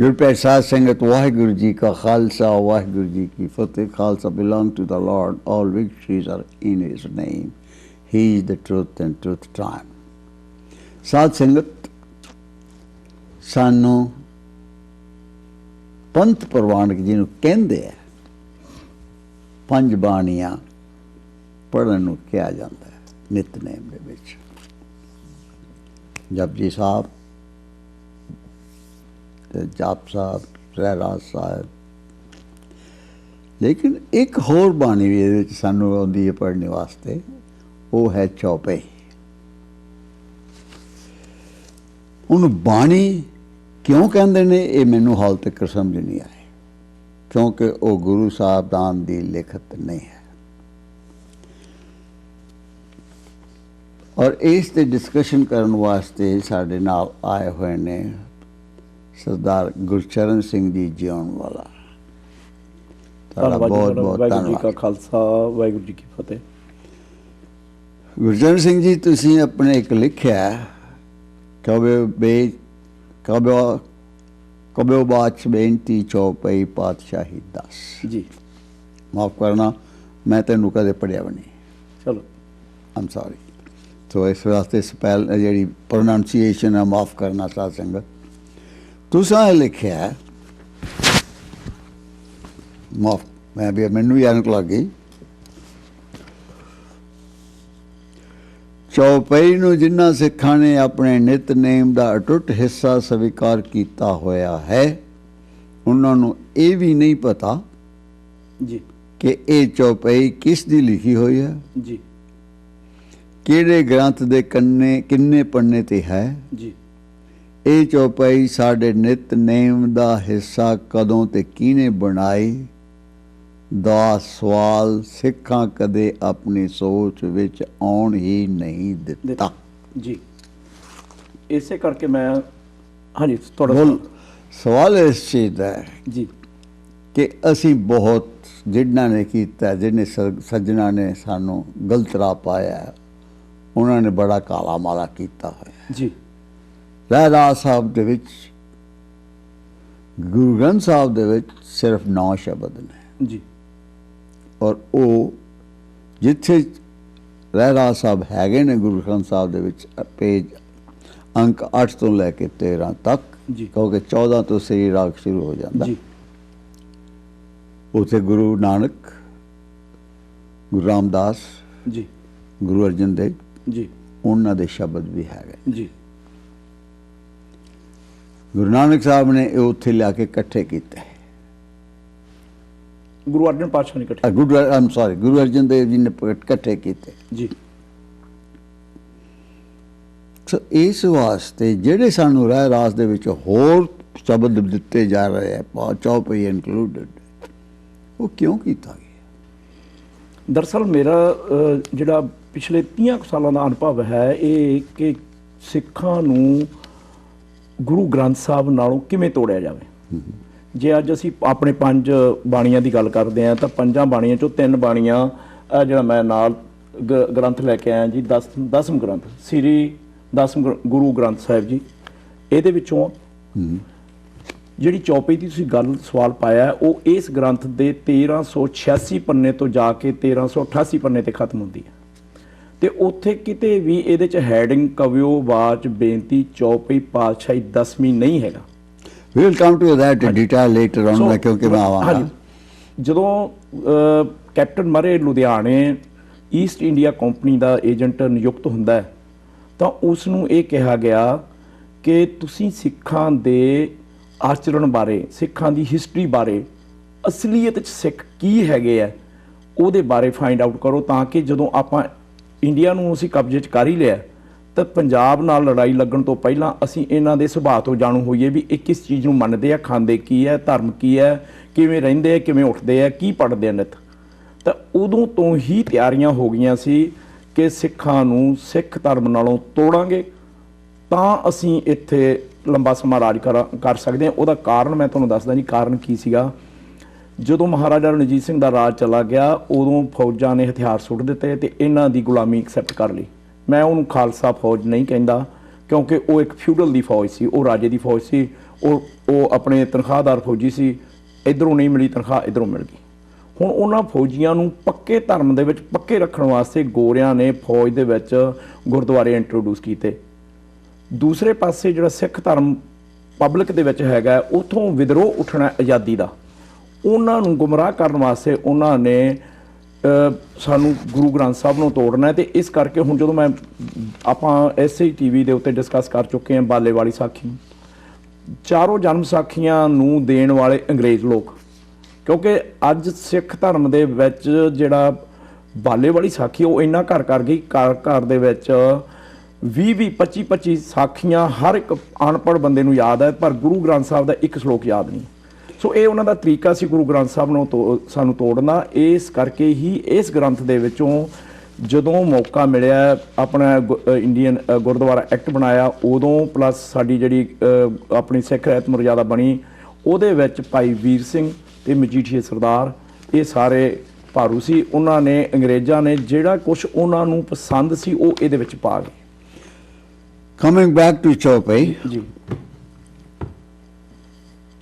ਗੁਰਪ੍ਰੀਤ ਸਾਧ ਸੰਗਤ ਵਾਹਿਗੁਰੂ ਜੀ ਕਾ ਖਾਲਸਾ ਵਾਹਿਗੁਰੂ ਜੀ ਕੀ Fateh Khalsa belong to the Lord all victories are in his name he is the truth and truth time ਸਾਧ ਸੰਗਤ ਸਾਨੂੰ ਪੰਥ ਪ੍ਰਵਾਨਕ ਜਿਹਨੂੰ ਕਹਿੰਦੇ ਆ, ਪੰਜ ਬਾਣੀਆਂ ਪੜ੍ਹਨ ਨੂੰ ਕਿਹਾ ਜਾਂਦਾ ਹੈ ਨਿਤਨੇਮ ਦੇ ਵਿੱਚ। ਜਪਜੀ ਸਾਹਿਬ ਜਾਪ ਸਾਹਿਬ ਰਹਿਰਾਸ ਸਾਹਿਬ। ਲੇਕਿਨ ਇੱਕ ਹੋਰ ਬਾਣੀ ਵੀ ਇਹਦੇ ਵਿੱਚ ਸਾਨੂੰ ਆਉਂਦੀ ਹੈ ਪੜ੍ਹਨ ਵਾਸਤੇ, ਉਹ ਹੈ ਚੌਪੇ। ਉਹਨੂੰ ਬਾਣੀ ਕਿਉਂ ਕਹਿੰਦੇ ਨੇ, ਇਹ ਮੈਨੂੰ ਹਾਲ ਤੱਕ ਸਮਝ ਨਹੀਂ ਆਈ ਕਿਉਂਕਿ ਉਹ ਗੁਰੂ ਸਾਹਿਬਾਨ ਦੀ ਲਿਖਤ ਨਹੀਂ ਹੈ। ਔਰ ਇਸ ਤੇ ਡਿਸਕਸ਼ਨ ਕਰਨ ਵਾਸਤੇ ਸਾਡੇ ਨਾਲ ਆਏ ਹੋਏ ਨੇ ਸਰਦਾਰ ਗੁਰਚਰਨ ਸਿੰਘ ਜੀ ਜਿਉਣ ਵਾਲਾ। ਤੁਹਾਡਾ ਧੰਨਵਾਦ ਬਹੁਤ ਬਹੁਤ ਵਾਹਿਗੁਰੂ ਜੀ ਕਾ ਧੰਨਵਾਦ। ਖਾਲਸਾ ਵਾਹਿਗੁਰੂ ਜੀ ਕੀ ਫਤਿਹ। ਗੁਰਚਰਨ ਸਿੰਘ ਜੀ ਤੁਸੀਂ ਆਪਣੇ ਇੱਕ ਲਿਖਿਆ ਕਬੇ ਬੇ ਕਬੇ ਕਬੇ ਬਾਚ ਬੇਨਤੀ ਚੌਪਈ ਪਾਤਸ਼ਾਹੀ ਦਸ। ਜੀ। ਮਾਫ ਕਰਨਾ ਮੈਂ ਤੈਨੂੰ ਕਦੇ ਪੜਿਆ ਵੀ ਨਹੀਂ। ਚਲੋ। ਆਮ ਸੌਰੀ ਸੋ ਇਸ ਵਾਸਤੇ ਸਪੈਲ ਜਿਹੜੀ ਪ੍ਰੋਨਾਂਸੀਏਸ਼ਨ ਹੈ ਮਾਫ ਕਰਨਾ ਸਾਧ ਸੰਗਤ। ਤੁਸੀਂ ਇਹ ਲਿਖਿਆ? ਹੈ, ਮਾਫ ਮੈਂ ਵੀ ਮੈਨੂੰ ਐਨਕ ਲੱਗ ਗਈ। ਚੌਪਈ ਨੂੰ ਜਿਨ੍ਹਾਂ ਸਿੱਖਾਂ ਨੇ ਆਪਣੇ ਨਿਤਨੇਮ ਦਾ ਅਟੁੱਟ ਹਿੱਸਾ ਸਵੀਕਾਰ ਕੀਤਾ ਹੋਇਆ ਹੈ ਉਹਨਾਂ ਨੂੰ ਇਹ ਵੀ ਨਹੀਂ ਪਤਾ ਜੀ। ਕਿ ਇਹ ਚੌਪਈ ਕਿਸ ਦੀ ਲਿਖੀ ਹੋਈ ਹੈ? ਜੀ। ਕਿਹੜੇ ਗ੍ਰੰਥ ਦੇ ਕੰਨੇ ਕਿੰਨੇ ਪੰਨੇ ਤੇ ਹੈ? ਜੀ। ਇਹ ਚੌਪਾਈ ਸਾਡੇ ਨਿਤਨੇਮ ਦਾ ਹਿੱਸਾ ਕਦੋਂ ਤੇ ਕਿਹਨੇ ਬਣਾਈ ਦਾ ਸਵਾਲ ਸਿੱਖਾਂ ਕਦੇ ਆਪਣੀ ਸੋਚ ਵਿੱਚ ਆਉਣ ਹੀ ਨਹੀਂ ਦਿੱਤਾ। ਜੀ। ਇਸੇ ਕਰਕੇ ਮੈਂ ਹਾਂਜੀ ਤੁਹਾਡਾ ਸਵਾਲ। ਇਸ ਚੀਜ਼ ਦਾ ਹੈ ਜੀ। ਕਿ ਅਸੀਂ ਬਹੁਤ ਜਿਨ੍ਹਾਂ ਨੇ ਕੀਤਾ ਜਿਹਨੇ ਸੱਜਣਾ ਨੇ ਸਾਨੂੰ ਗਲਤ ਰਾਹ ਪਾਇਆ ਉਹਨਾਂ ਨੇ ਬੜਾ ਕਾਲਾ ਮਾਲਾ ਕੀਤਾ ਹੋਇਆ। ਜੀ। ਰਹਿਰਾਸ ਸਾਹਿਬ ਦੇ ਵਿੱਚ ਗੁਰੂ ਗ੍ਰੰਥ ਸਾਹਿਬ ਦੇ ਵਿੱਚ ਸਿਰਫ 9 ਸ਼ਬਦ ਨੇ। ਜੀ। ਔਰ ਉਹ ਜਿੱਥੇ ਰਹਿਰਾਸ ਸਾਹਿਬ ਹੈਗੇ ਨੇ ਗੁਰੂ ਗ੍ਰੰਥ ਸਾਹਿਬ ਦੇ ਵਿੱਚ ਪੇਜ ਅੰਕ 8 ਤੋਂ ਲੈ ਕੇ 13 ਤੱਕ ਜੀ। ਕਿਉਂਕਿ 14 ਤੋਂ ਸ੍ਰੀ ਰਾਗ ਸ਼ੁਰੂ ਹੋ ਜਾਂਦਾ। ਜੀ। ਉਥੇ ਗੁਰੂ ਨਾਨਕ ਗੁਰੂ ਰਾਮਦਾਸ ਜੀ। ਗੁਰੂ ਅਰਜਨ ਦੇਵ ਜੀ। ਉਹਨਾਂ ਦੇ ਸ਼ਬਦ ਵੀ ਹੈਗੇ। ਜੀ। ਗੁਰੂ ਨਾਨਕ ਸਾਹਿਬ ਨੇ ਇਹ ਉੱਥੇ ਲਿਆ ਕੇ ਇਕੱਠੇ ਕੀਤੇ। ਗੁਰੂ ਅਰਜਨ ਪਾਤਸ਼ਾਹ ਨੇ ਇਕੱਠੇ ਗੁਰੂ ਆਮ ਸੌਰੀ ਗੁਰੂ ਅਰਜਨ ਦੇਵ ਜੀ ਨੇ ਇਕੱਠੇ ਕੀਤੇ। ਜੀ। ਸੋ ਇਸ ਵਾਸਤੇ ਜਿਹੜੇ ਸਾਨੂੰ ਰਹਿ ਰਾਸ ਦੇ ਵਿੱਚ ਹੋਰ ਸ਼ਬਦ ਦਿੱਤੇ ਜਾ ਰਹੇ ਆ ਪਾ ਚੌਪਈ ਇਨਕਲੂਡਡ ਉਹ ਕਿਉਂ ਕੀਤਾ ਗਿਆ? ਦਰਸਲ ਮੇਰਾ ਜਿਹੜਾ ਪਿਛਲੇ 30 ਕੁ ਸਾਲਾਂ ਦਾ ਅਨੁਭਵ ਹੈ ਇਹ ਕਿ ਸਿੱਖਾਂ ਨੂੰ ਗੁਰੂ ਗ੍ਰੰਥ ਸਾਹਿਬ ਨਾਲੋਂ ਕਿਵੇਂ ਤੋੜਿਆ ਜਾਵੇ? ਜੇ ਅੱਜ ਅਸੀਂ ਆਪਣੇ ਪੰਜ ਬਾਣੀਆਂ ਦੀ ਗੱਲ ਕਰਦੇ ਹਾਂ, ਤਾਂ ਪੰਜਾਂ ਬਾਣੀਆਂ ਚੋਂ ਤਿੰਨ ਬਾਣੀਆਂ ਜਿਹੜਾ ਮੈਂ ਨਾਲ ਗ੍ਰੰਥ ਲੈ ਕੇ ਆਇਆ ਜੀ 10 ਦਸਮ ਗ੍ਰੰਥ, ਸ੍ਰੀ ਦਸਮ ਗ੍ਰ- ਗੁਰੂ ਗ੍ਰੰਥ ਸਾਹਿਬ ਜੀ। ਇਹਦੇ ਵਿੱਚੋਂ ਜਿਹੜੀ ਚੌਪਈ ਦੀ ਤੁਸੀਂ ਗੱਲ, ਸਵਾਲ ਪਾਇਆ, ਉਹ ਇਸ ਗ੍ਰੰਥ ਦੇ 1386 ਪੰਨੇ ਤੋਂ ਜਾ ਕੇ 1388 ਪੰਨੇ ਤੇ ਖਤਮ ਹੁੰਦੀ ਹੈ। ਤੇ ਉੱਥੇ ਕਿਤੇ ਵੀ ਇਹਦੇ ਚ ਹੈਡਿੰਗ ਕਵਿਓ ਬਾਚ ਬੇਨਤੀ ਚੌਪਈ ਪਾਤਸ਼ਾਹੀ ਦਸਵੀਂ ਨਹੀਂ ਹੈਗਾ। We will come to that detail later on ਕਿਉਂਕਿ ਮੈਂ ਆਵਾਂਗਾ। ਜਦੋਂ ਕੈਪਟਨ ਮਰੇ ਲੁਧਿਆਣੇ ਈਸਟ ਇੰਡੀਆ ਕੰਪਨੀ ਦਾ ਏਜੰਟ ਨਿਯੁਕਤ ਹੁੰਦਾ ਹੈ ਤਾਂ ਉਸ ਨੂੰ ਇਹ ਕਿਹਾ ਗਿਆ ਕਿ ਤੁਸੀਂ ਸਿੱਖਾਂ ਦੇ ਆਚਰਣ ਬਾਰੇ ਸਿੱਖਾਂ ਦੀ ਹਿਸਟਰੀ ਬਾਰੇ ਅਸਲੀਅਤ ਚ ਸਿੱਖ ਕੀ ਹੈਗੇ ਆ ਉਹਦੇ ਬਾਰੇ ਫਾਈਂਡ ਆਊਟ ਕਰੋ ਤਾਂ ਕਿ ਜਦੋਂ ਆਪਾਂ ਇੰਡੀਆ ਨੂੰ ਅਸੀਂ ਕਬਜ਼ੇ 'ਚ ਕਰ ਹੀ ਲਿਆ ਤਾਂ ਪੰਜਾਬ ਨਾਲ ਲੜਾਈ ਲੱਗਣ ਤੋਂ ਪਹਿਲਾਂ ਅਸੀਂ ਇਹਨਾਂ ਦੇ ਸੁਭਾਅ ਤੋਂ ਜਾਣੂ ਹੋਈਏ ਵੀ ਇਹ ਕਿਸ ਚੀਜ਼ ਨੂੰ ਮੰਨਦੇ ਆ, ਖਾਂਦੇ ਕੀ ਹੈ ਧਰਮ ਕੀ ਹੈ ਕਿਵੇਂ ਰਹਿੰਦੇ ਆ, ਕਿਵੇਂ ਉੱਠਦੇ ਆ, ਕੀ ਪੜ੍ਹਦੇ ਆ ਨਿਤ। ਤਾਂ ਉਦੋਂ ਤੋਂ ਹੀ ਤਿਆਰੀਆਂ ਹੋ ਗਈਆਂ ਸੀ ਕਿ ਸਿੱਖਾਂ ਨੂੰ ਸਿੱਖ ਧਰਮ ਨਾਲੋਂ ਤੋੜਾਂਗੇ। ਤਾਂ ਅਸੀਂ ਇੱਥੇ ਲੰਬਾ ਸਮਾਂ ਰਾਜ ਕਰ ਕਰ ਸਕਦੇ ਹਾਂ। ਉਹਦਾ ਕਾਰਨ ਮੈਂ ਤੁਹਾਨੂੰ ਦੱਸਦਾ ਜੀ, ਕਾਰਨ ਕੀ ਸੀਗਾ? ਜਦੋਂ ਮਹਾਰਾਜਾ ਰਣਜੀਤ ਸਿੰਘ ਦਾ ਰਾਜ ਚਲਾ ਗਿਆ, ਉਦੋਂ ਫੌਜਾਂ ਨੇ ਹਥਿਆਰ ਸੁੱਟ ਦਿੱਤੇ ਤੇ ਇਹਨਾਂ ਦੀ ਗੁਲਾਮੀ ਐਕਸੈਪਟ ਕਰ ਲਈ। ਮੈਂ ਉਹਨੂੰ ਖਾਲਸਾ ਫੌਜ ਨਹੀਂ ਕਹਿੰਦਾ, ਕਿਉਂਕਿ ਉਹ ਇੱਕ ਫਿਊਡਲ ਦੀ ਫੌਜ ਸੀ, ਉਹ ਰਾਜੇ ਦੀ ਫੌਜ ਸੀ, ਉਹ ਉਹ ਆਪਣੇ ਤਨਖਾਹਦਾਰ ਫੌਜੀ ਸੀ, ਇਧਰੋਂ ਨਹੀਂ ਮਿਲੀ, ਤਨਖਾਹ ਇਧਰੋਂ ਮਿਲ ਗਈ। ਹੁਣ ਉਹਨਾਂ ਫੌਜੀਆਂ ਨੂੰ ਪੱਕੇ ਧਰਮ ਦੇ ਵਿੱਚ, ਪੱਕੇ ਰੱਖਣ ਵਾਸਤੇ ਗੋਰਿਆਂ ਨੇ ਫੌਜ ਦੇ ਵਿੱਚ ਗੁਰਦੁਆਰੇ ਇੰਟਰੋਡਿਊਸ ਕੀਤੇ। ਦੂਸਰੇ ਪਾਸੇ ਜਿਹੜਾ ਸਿੱਖ ਧਰਮ ਪਬਲਿਕ ਦੇ ਵਿੱਚ ਹੈਗਾ, ਉਥੋਂ ਵਿਦਰੋਹ ਉੱਠਣਾ ਆਜ਼ਾਦੀ ਦਾ। ਉਹਨਾਂ ਨੂੰ ਗੁੰਮਰਾਹ ਕਰਨ ਵਾਸਤੇ ਉਹਨਾਂ ਨੇ ਸਾਨੂੰ ਗੁਰੂ ਗ੍ਰੰਥ ਸਾਹਿਬ ਨੂੰ ਤੋੜਨਾ ਹੈ ਤੇ ਇਸ ਕਰਕੇ ਹੁਣ ਜਦੋਂ ਮੈਂ ਆਪਾਂ ਐਸਏ ਟੀਵੀ ਦੇ ਉੱਤੇ ਡਿਸਕਸ ਕਰ ਚੁੱਕੇ ਹਾਂ ਬਾਲੇ ਵਾਲੀ ਸਾਖੀ ਚਾਰੋਂ ਜਨਮ ਸਾਖੀਆਂ ਨੂੰ ਦੇਣ ਵਾਲੇ ਅੰਗਰੇਜ਼ ਲੋਕ, ਕਿਉਂਕਿ ਅੱਜ ਸਿੱਖ ਧਰਮ ਦੇ ਵਿੱਚ ਜਿਹੜਾ ਬਾਲੇ ਵਾਲੀ ਸਾਖੀ, ਉਹ ਇੰਨਾ ਘਰ ਕਰ ਗਈ, ਘਰ ਘਰ ਦੇ ਵਿੱਚ 20 20 25 25 ਸਾਖੀਆਂ ਹਰ ਇੱਕ ਅਨਪੜ੍ਹ ਬੰਦੇ ਨੂੰ ਯਾਦ ਹੈ, ਪਰ ਗੁਰੂ ਗ੍ਰੰਥ ਸਾਹਿਬ ਦਾ ਇੱਕ ਸ਼ਲੋਕ ਯਾਦ ਨਹੀਂ। ਸੋ ਇਹ ਉਹਨਾਂ ਦਾ ਤਰੀਕਾ ਸੀ ਗੁਰੂ ਗ੍ਰੰਥ ਸਾਹਿਬ ਨੂੰ ਤੋ- ਸਾਨੂੰ ਤੋੜਨ। ਇਸ ਕਰਕੇ ਹੀ ਇਸ ਗ੍ਰੰਥ ਦੇ ਵਿੱਚੋਂ ਜਦੋਂ ਮੌਕਾ ਮਿਲਿਆ ਆਪਣਾ ਇੰਡੀਅਨ ਗੁਰਦੁਆਰਾ ਐਕਟ ਬਣਾਇਆ ਉਦੋਂ ਪਲੱਸ ਸਾਡੀ ਜਿਹੜੀ ਆਪਣੀ ਸਿੱਖ ਰਹਿਤ ਮਰਜ਼ਾਦਾ ਬਣੀ ਉਹਦੇ ਵਿੱਚ ਭਾਈ ਵੀਰ ਸਿੰਘ ਤੇ ਮਜੀਠੀਏ ਸਰਦਾਰ ਇਹ ਸਾਰੇ ਭਾਰੂ ਸੀ। ਉਹਨਾਂ ਨੇ ਅੰਗਰੇਜ਼ਾਂ ਨੇ ਜਿਹੜਾ ਕੁਝ ਉਹਨਾਂ ਨੂੰ ਪਸੰਦ ਸੀ ਉਹ ਇਹਦੇ ਵਿੱਚ ਪਾ ਗਏ। ਕਮਿੰਗ ਬੈਕ ਟੂ ਚੌਪਈ ਜੀ।